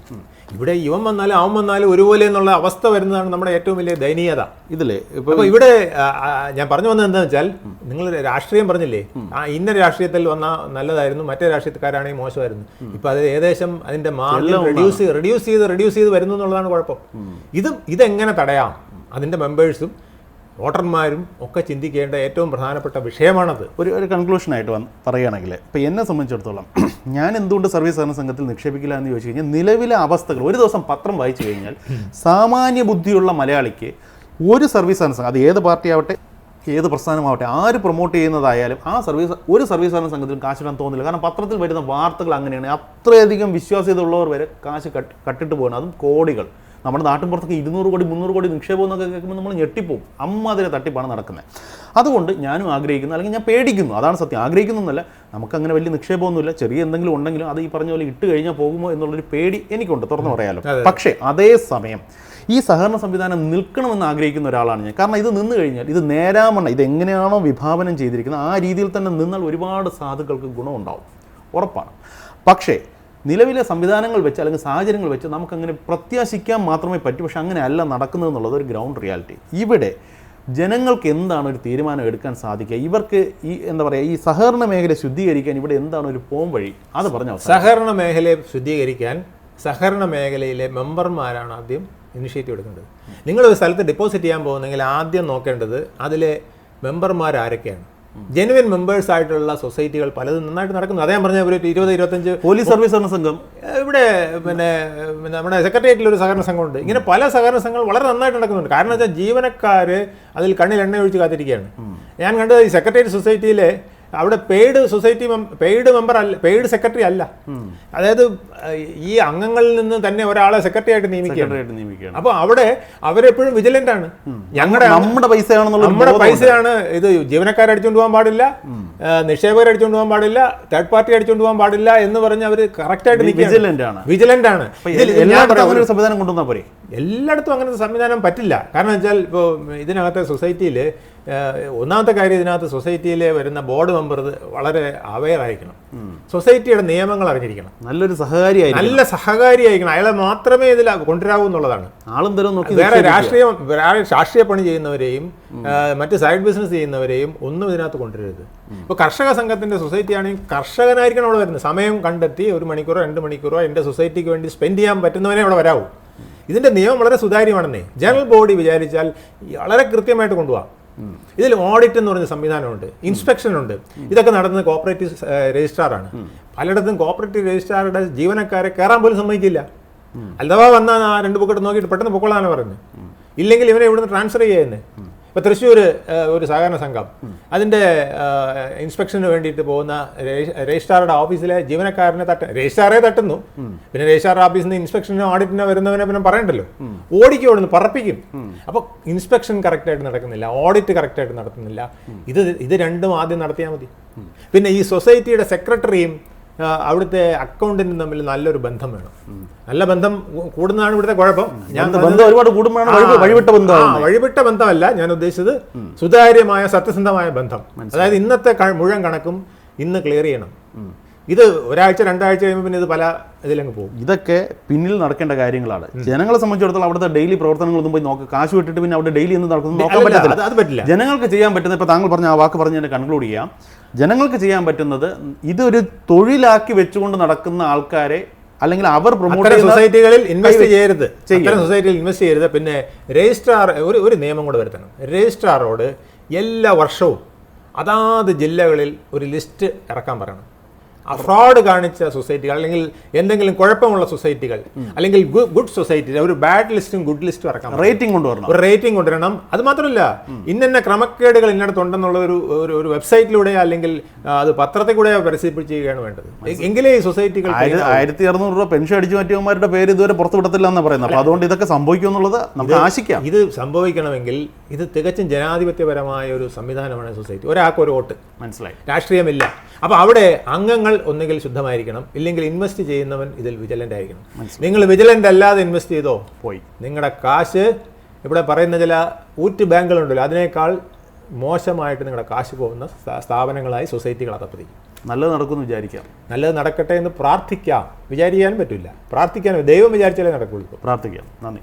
[SPEAKER 2] ഇവിടെ ഇവൻ വന്നാലും അവൻ വന്നാലും ഒരുപോലെ എന്നുള്ള അവസ്ഥ വരുന്നതാണ് നമ്മുടെ ഏറ്റവും വലിയ ദയനീയത.
[SPEAKER 1] ഇതില്ലേ ഇപ്പൊ
[SPEAKER 2] ഇവിടെ ഞാൻ പറഞ്ഞു വന്നത് എന്താണെന്ന് വെച്ചാൽ നിങ്ങൾ രാഷ്ട്രീയം പറഞ്ഞില്ലേ? ആ ഇന്ന രാഷ്ട്രീയത്തിൽ വന്ന നല്ലതായിരുന്നു മറ്റേ രാഷ്ട്രീയക്കാരാണെങ്കിൽ മോശമായിരുന്നു. ഇപ്പൊ അത് ഏകദേശം അതിന്റെ മാർജിൻ റെഡ്യൂസ് റെഡ്യൂസ് ചെയ്ത് റെഡ്യൂസ് ചെയ്ത് വരുന്നു എന്നുള്ളതാണ് കുഴപ്പം. ഇതും ഇതെങ്ങനെ തടയാം? അതിന്റെ മെമ്പേഴ്സും വോട്ടർമാരും ഒക്കെ ചിന്തിക്കേണ്ട ഏറ്റവും പ്രധാനപ്പെട്ട വിഷയമാണത്.
[SPEAKER 1] ഒരു ഒരു കൺക്ലൂഷനായിട്ട് വന്ന് പറയുകയാണെങ്കിൽ ഇപ്പോൾ എന്നെ സംബന്ധിച്ചിടത്തോളം ഞാൻ എന്തുകൊണ്ട് സർവീസ് സഹകരണ സംഘത്തിൽ നിക്ഷേപിക്കില്ല എന്ന് ചോദിച്ചു കഴിഞ്ഞാൽ നിലവിലെ അവസ്ഥകൾ ഒരു ദിവസം പത്രം വായിച്ചു കഴിഞ്ഞാൽ സാമാന്യ ബുദ്ധിയുള്ള മലയാളിക്ക് ഒരു സർവീസ് സഹകരണ സംഘം അത് ഏത് പാർട്ടി ആവട്ടെ ഏത് പ്രസ്ഥാനമാവട്ടെ ആര് പ്രൊമോട്ട് ചെയ്യുന്നതായാലും ആ സർവീസ് ഒരു സർവീസ് സഹകരണ സംഘത്തിലും കാശിടാൻ തോന്നില്ല. കാരണം പത്രത്തിൽ വരുന്ന വാർത്തകൾ അങ്ങനെയാണ്. അത്രയധികം വിശ്വാസ്യത ഉള്ളവർ വരെ കാശ് കട്ട് കട്ടിട്ട് പോകണം അതും കോടികൾ. നമ്മുടെ നാട്ടിൻ പുറത്തൊക്കെ ഇരുന്നൂറ് കോടി മുന്നൂറ് കോടി നിക്ഷേപം എന്നൊക്കെ കേൾക്കുമ്പോൾ നമ്മൾ ഞെട്ടിപ്പോവും. അമ്മാതിരി തട്ടിപ്പാണ് നടക്കുന്നത് അതുകൊണ്ട് ഞാനും ആഗ്രഹിക്കുന്നു അല്ലെങ്കിൽ ഞാൻ പേടിക്കുന്നു. അതാണ് സത്യം. ആഗ്രഹിക്കുന്നൊന്നുമല്ല നമുക്കങ്ങനെ വലിയ നിക്ഷേപമൊന്നുമില്ല. ചെറിയ എന്തെങ്കിലും ഉണ്ടെങ്കിലും അത് ഈ പറഞ്ഞ പോലെ ഇട്ട് കഴിഞ്ഞാൽ പോകുമോ എന്നുള്ളൊരു പേടി എനിക്കുണ്ട് തുറന്നു പറയാലോ. പക്ഷേ അതേ സമയം ഈ സഹകരണ സംവിധാനം നിൽക്കണമെന്ന് ആഗ്രഹിക്കുന്ന ഒരാളാണ് ഞാൻ. കാരണം ഇത് നിന്ന് കഴിഞ്ഞാൽ ഇത് നേരാമണ്ണ ഇത് എങ്ങനെയാണോ വിഭാവനം ചെയ്തിരിക്കുന്നത് ആ രീതിയിൽ തന്നെ നിന്നാൽ ഒരുപാട് സാധുക്കൾക്ക് ഗുണമുണ്ടാവും. ഉറപ്പാണ്. പക്ഷേ നിലവിലെ സംവിധാനങ്ങൾ വെച്ച് അല്ലെങ്കിൽ സാഹചര്യങ്ങൾ വെച്ച് നമുക്കങ്ങനെ പ്രത്യാശിക്കാൻ മാത്രമേ പറ്റൂ. പക്ഷേ അങ്ങനെ അല്ല നടക്കുന്നത് എന്നുള്ളത് ഒരു ഗ്രൗണ്ട് റിയാലിറ്റി ഇവിടെ ജനങ്ങൾക്ക് എന്താണ് ഒരു തീരുമാനം എടുക്കാൻ സാധിക്കുക? ഇവർക്ക് ഈ എന്താ പറയുക ഈ സഹകരണ മേഖല ശുദ്ധീകരിക്കാൻ ഇവിടെ എന്താണ് ഒരു പോം വഴി? അത് പറഞ്ഞ
[SPEAKER 2] സഹകരണ മേഖലയെ ശുദ്ധീകരിക്കാൻ സഹകരണ മേഖലയിലെ മെമ്പർമാരാണ് ആദ്യം ഇനിഷ്യേറ്റീവ് എടുക്കുന്നത് നിങ്ങൾ ഒരു സ്ഥലത്ത് ഡെപ്പോസിറ്റ് ചെയ്യാൻ പോകുന്നെങ്കിൽ ആദ്യം നോക്കേണ്ടത് അതിലെ മെമ്പർമാർ ആരൊക്കെയാണ് ജെനുവിൻ മെമ്പേഴ്സ് ആയിട്ടുള്ള സൊസൈറ്റികൾ പലതും നന്നായിട്ട് നടക്കുന്നു. അതേ പറഞ്ഞ ഒരു ഇരുപത് ഇരുപത്തഞ്ച്
[SPEAKER 1] പോലീസ് സർവീസ് എന്ന സംഘം?
[SPEAKER 2] ഇവിടെ പിന്നെ പിന്നെ നമ്മുടെ സെക്രട്ടേറിയറ്റിൽ ഒരു സഹകരണ സംഘമുണ്ട്. ഇങ്ങനെ പല സഹകരണ സംഘങ്ങൾ വളരെ നന്നായിട്ട് നടക്കുന്നുണ്ട്. കാരണം വെച്ചാൽ ജീവനക്കാർ അതിൽ കണ്ണിൽ എണ്ണ ഒഴിച്ച് കാത്തിരിക്കുകയാണ്. ഞാൻ കണ്ടത് ഈ സെക്രട്ടേറിയറ്റ് സൊസൈറ്റിയിലെ അവിടെ പെയ്ഡ് സൊസൈറ്റി പെയ്ഡ് മെമ്പർ അല്ല പെയ്ഡ് സെക്രട്ടറി അല്ല. അതായത് ഈ അംഗങ്ങളിൽ നിന്ന് തന്നെ ഒരാളെ സെക്രട്ടറി ആയിട്ട് നിയമിക്കുകയാണ്.
[SPEAKER 1] അപ്പൊ
[SPEAKER 2] അപ്പോൾ അവിടെ അവരെപ്പോഴും വിജിലന്റ് ആണ്. ഞങ്ങളുടെ
[SPEAKER 1] നമ്മുടെ പൈസയാണെന്നുള്ള
[SPEAKER 2] നമ്മുടെ പൈസയാണ് ഇത് ജീവനക്കാർ അടിച്ചുകൊണ്ട് പോകാൻ പാടില്ല നിക്ഷേപകർ അടിച്ചുകൊണ്ട് പോകാൻ പാടില്ല തേർഡ് പാർട്ടി അടിച്ചുകൊണ്ട് പോകാൻ പാടില്ല എന്ന് പറഞ്ഞ് അവർ കറക്റ്റായിട്ട്
[SPEAKER 1] വിജിലന്റ് ആണ്.
[SPEAKER 2] വിജിലന്റ് ആണ്.
[SPEAKER 1] അങ്ങനെ സംവിധാനം കൊണ്ടുവന്നാൽ പോരെ?
[SPEAKER 2] എല്ലായിടത്തും അങ്ങനത്തെ സംവിധാനം പറ്റില്ല. കാരണം വെച്ചാൽ ഇപ്പോൾ ഇതിനകത്തെ സൊസൈറ്റിയിൽ ഒന്നാമത്തെ കാര്യം ഇതിനകത്ത് സൊസൈറ്റിയിലെ വരുന്ന ബോർഡ് മെമ്പർ വളരെ അവെയർ ആയിരിക്കണം. സൊസൈറ്റിയുടെ നിയമങ്ങൾ അറിഞ്ഞിരിക്കണം.
[SPEAKER 1] നല്ലൊരു സഹകാരി
[SPEAKER 2] നല്ല സഹകാരി ആയിരിക്കണം. അയാളെ മാത്രമേ ഇതിൽ കൊണ്ടുവരാവൂ എന്നുള്ളതാണ്.
[SPEAKER 1] ആളും തരം നോക്കി
[SPEAKER 2] വേറെ രാഷ്ട്രീയം രാഷ്ട്രീയ പണി ചെയ്യുന്നവരെയും മറ്റ് സൈഡ് ബിസിനസ് ചെയ്യുന്നവരെയും ഒന്നും ഇതിനകത്ത് കൊണ്ടുവരരുത്. ഇപ്പോൾ കർഷക സംഘത്തിന്റെ സൊസൈറ്റി ആണെങ്കിൽ കർഷകനായിരിക്കണം അവിടെ വരുന്നത്. സമയം കണ്ടെത്തി ഒരു മണിക്കൂറോ രണ്ട് മണിക്കൂറോ എന്റെ സൊസൈറ്റിക്ക് വേണ്ടി സ്പെൻഡ് ചെയ്യാൻ പറ്റുന്നവനെ അവിടെ വരാവൂ. ഇതിന്റെ നിയമം വളരെ സുതാര്യമാണെന്നേ. ജനറൽ ബോഡി വിചാരിച്ചാൽ വളരെ കൃത്യമായിട്ട് കൊണ്ടുപോകാം ഇതിൽ ഓഡിറ്റ് എന്ന് പറയുന്ന സംവിധാനമുണ്ട് ഇൻസ്പെക്ഷൻ ഉണ്ട്. ഇതൊക്കെ നടന്നത് കോപ്പറേറ്റീവ് രജിസ്ട്രാറാണ് പലയിടത്തും കോപ്പറേറ്റീവ് രജിസ്ട്രാറുടെ ജീവനക്കാരെ കയറാൻ പോലും സമ്മതിക്കില്ല. അഥവാ വന്നാൽ ആ രണ്ട് ബുക്കെട്ട് നോക്കിയിട്ട് പെട്ടെന്ന് പൊക്കോളാണ് പറഞ്ഞു ഇല്ലെങ്കിൽ ഇവനെ ഇവിടുന്ന് ട്രാൻസ്ഫർ ചെയ്യുന്നത് ഇപ്പോൾ തൃശ്ശൂർ ഒരു സഹകരണ സംഘം. അതിന്റെ ഇൻസ്പെക്ഷന് വേണ്ടിയിട്ട് പോകുന്ന രജി- രജിസ്ട്രാറുടെ ഓഫീസിലെ ജീവനക്കാരനെ തട്ട രജിസ്ട്രാറെ തട്ടുന്നു. പിന്നെ രജിസ്ട്രാർ ഓഫീസിൽ നിന്ന് ഇൻസ്പെക്ഷനോ ഓഡിറ്റിനോ വരുന്നവനെ പിന്നെ പറയണ്ടല്ലോ. ഓടിക്കും പറപ്പിക്കും. അപ്പോൾ ഇൻസ്പെക്ഷൻ കറക്റ്റായിട്ട് നടക്കുന്നില്ല ഓഡിറ്റ് കറക്റ്റായിട്ട് നടത്തുന്നില്ല. ഇത് ഇത് രണ്ടും ആദ്യം നടത്തിയാൽ മതി. പിന്നെ ഈ സൊസൈറ്റിയുടെ സെക്രട്ടറിയും അവിടുത്തെ അക്കൗണ്ടിന് തമ്മിൽ നല്ലൊരു ബന്ധം വേണം. നല്ല ബന്ധം കൂടുന്നതാണ് ഇവിടുത്തെ കുഴപ്പം. ഞാൻ
[SPEAKER 1] ബന്ധം- ഒരുപാട് കൂടുമ്പോഴാണ് വഴി- വഴിവിട്ട ബന്ധം
[SPEAKER 2] വഴിവിട്ട ബന്ധമല്ല. ഞാൻ ഉദ്ദേശിച്ചത് സുതാര്യമായ സത്യസന്ധമായ ബന്ധം. അതായത് ഇന്നത്തെ മുഴുവൻ കണക്കും ഇന്ന് ക്ലിയർ ചെയ്യണം. ഇത് ഒരാഴ്ച രണ്ടാഴ്ച കഴിയുമ്പോൾ പിന്നെ ഇത് പല ഇതിലങ്ങ് പോകും.
[SPEAKER 1] ഇതൊക്കെ പിന്നിൽ നടക്കേണ്ട കാര്യങ്ങളാണ്. ജനങ്ങളെ സംബന്ധിച്ചിടത്തോളം അവിടുത്തെ ഡെയിലി പ്രവർത്തനങ്ങളൊന്നും പോയി നോക്കുക കാശ് വിട്ടിട്ട് പിന്നെ അവിടെ ഡെയിലി എന്ത് നടക്കുന്നു നോക്കാൻ
[SPEAKER 2] പറ്റില്ല
[SPEAKER 1] പറ്റത്തില്ല.
[SPEAKER 2] അത് പറ്റില്ല.
[SPEAKER 1] ജനങ്ങൾക്ക് ചെയ്യാൻ പറ്റുന്ന ഇപ്പോൾ താങ്കൾ പറഞ്ഞ ആ വാക്ക് പറഞ്ഞ് ഞാൻ കൺക്ലൂഡ് ചെയ്യാം. ജനങ്ങൾക്ക് ചെയ്യാൻ പറ്റുന്നത് ഇതൊരു തൊഴിലാക്കി വെച്ചുകൊണ്ട് നടക്കുന്ന ആൾക്കാരെ അല്ലെങ്കിൽ അവർ പ്രൊമോട്ട് ചെയ്യുന്ന
[SPEAKER 2] സൊസൈറ്റികളിൽ ഇൻവെസ്റ്റ് ചെയ്യരുത്.
[SPEAKER 1] ചെയ്യരുത്.
[SPEAKER 2] സൊസൈറ്റിയിൽ ഇൻവെസ്റ്റ് ചെയ്യരുത്. പിന്നെ രജിസ്ട്രാർ ഒരു ഒരു നിയമം കൂടെ വരുത്തണം. രജിസ്ട്രാറോട് എല്ലാ വർഷവും അതാത് ജില്ലകളിൽ ഒരു ലിസ്റ്റ് ഇറക്കാൻ പറയണം. ഫ്രോഡ് കാണിച്ച സൊസൈറ്റികൾ അല്ലെങ്കിൽ എന്തെങ്കിലും കുഴപ്പമുള്ള സൊസൈറ്റികൾ അല്ലെങ്കിൽ ഗുഡ് സൊസൈറ്റി ഒരു ബാഡ് ലിസ്റ്റും ഗുഡ് ലിസ്റ്റും ഇറക്കാം
[SPEAKER 1] റേറ്റിംഗ് കൊണ്ടുവരണം.
[SPEAKER 2] ഒരു റേറ്റിംഗ് കൊണ്ടുവരണം. അത് മാത്രമല്ല ഇന്ന ക്രമക്കേടുകൾ ഇന്നടത്തുണ്ടെന്നുള്ള ഉണ്ടെന്നുള്ള ഒരു ഒരു വെബ്സൈറ്റിലൂടെ അല്ലെങ്കിൽ അത് പത്രത്തിൽ കൂടെ പരസ്യപ്പെടുത്തിയാണ് വേണ്ടത്. എങ്കിലേ ഈ സൊസൈറ്റികൾ
[SPEAKER 1] ആയിര- ആയിരത്തി അറുന്നൂറ് രൂപ പെൻഷൻ അടിച്ചു മാറ്റിയവന്മാരുടെ പേര് ഇതുവരെ പുറത്തു വിടത്തില്ല എന്നാണ് പറയുന്നത്. അപ്പോൾ അതുകൊണ്ട് ഇതൊക്കെ സംഭവിക്കും എന്നുള്ളത് നമുക്ക് ആശിക്കാം.
[SPEAKER 2] ഇത് സംഭവിക്കണമെങ്കിൽ ഇത് തികച്ചും ജനാധിപത്യപരമായ ഒരു സംവിധാനമാണ് സൊസൈറ്റി ഒരാൾക്ക് ഒരു വോട്ട്.
[SPEAKER 1] മനസ്സിലായി.
[SPEAKER 2] രാഷ്ട്രീയമില്ല. അപ്പോൾ അവിടെ അംഗങ്ങൾ ഒന്നുകിൽ ശുദ്ധമായിരിക്കണം ഇല്ലെങ്കിൽ ഇൻവെസ്റ്റ് ചെയ്യുന്നവൻ ഇതിൽ വിജിലന്റ് ആയിരിക്കണം. നിങ്ങൾ വിജിലന്റ് അല്ലാതെ ഇൻവെസ്റ്റ് ചെയ്തോ?
[SPEAKER 1] പോയി.
[SPEAKER 2] നിങ്ങളുടെ കാശ് ഇവിടെ പറയുന്ന ചില ഊറ്റ് ബാങ്കുകളുണ്ടല്ലോ അതിനേക്കാൾ മോശമായിട്ട് നിങ്ങളുടെ കാശ് പോകുന്ന സ്ഥാപനങ്ങളായി സൊസൈറ്റികൾ അതപ്പതിക്കും
[SPEAKER 1] നല്ലത് നടക്കുമെന്ന് വിചാരിക്കാം.
[SPEAKER 2] നല്ലത് നടക്കട്ടെ എന്ന് പ്രാർത്ഥിക്കാം. വിചാരിക്കാനും പറ്റില്ല. പ്രാർത്ഥിക്കാനും ദൈവം വിചാരിച്ചാലേ നടക്കുള്ളൂ.
[SPEAKER 1] പ്രാർത്ഥിക്കാം. നന്ദി.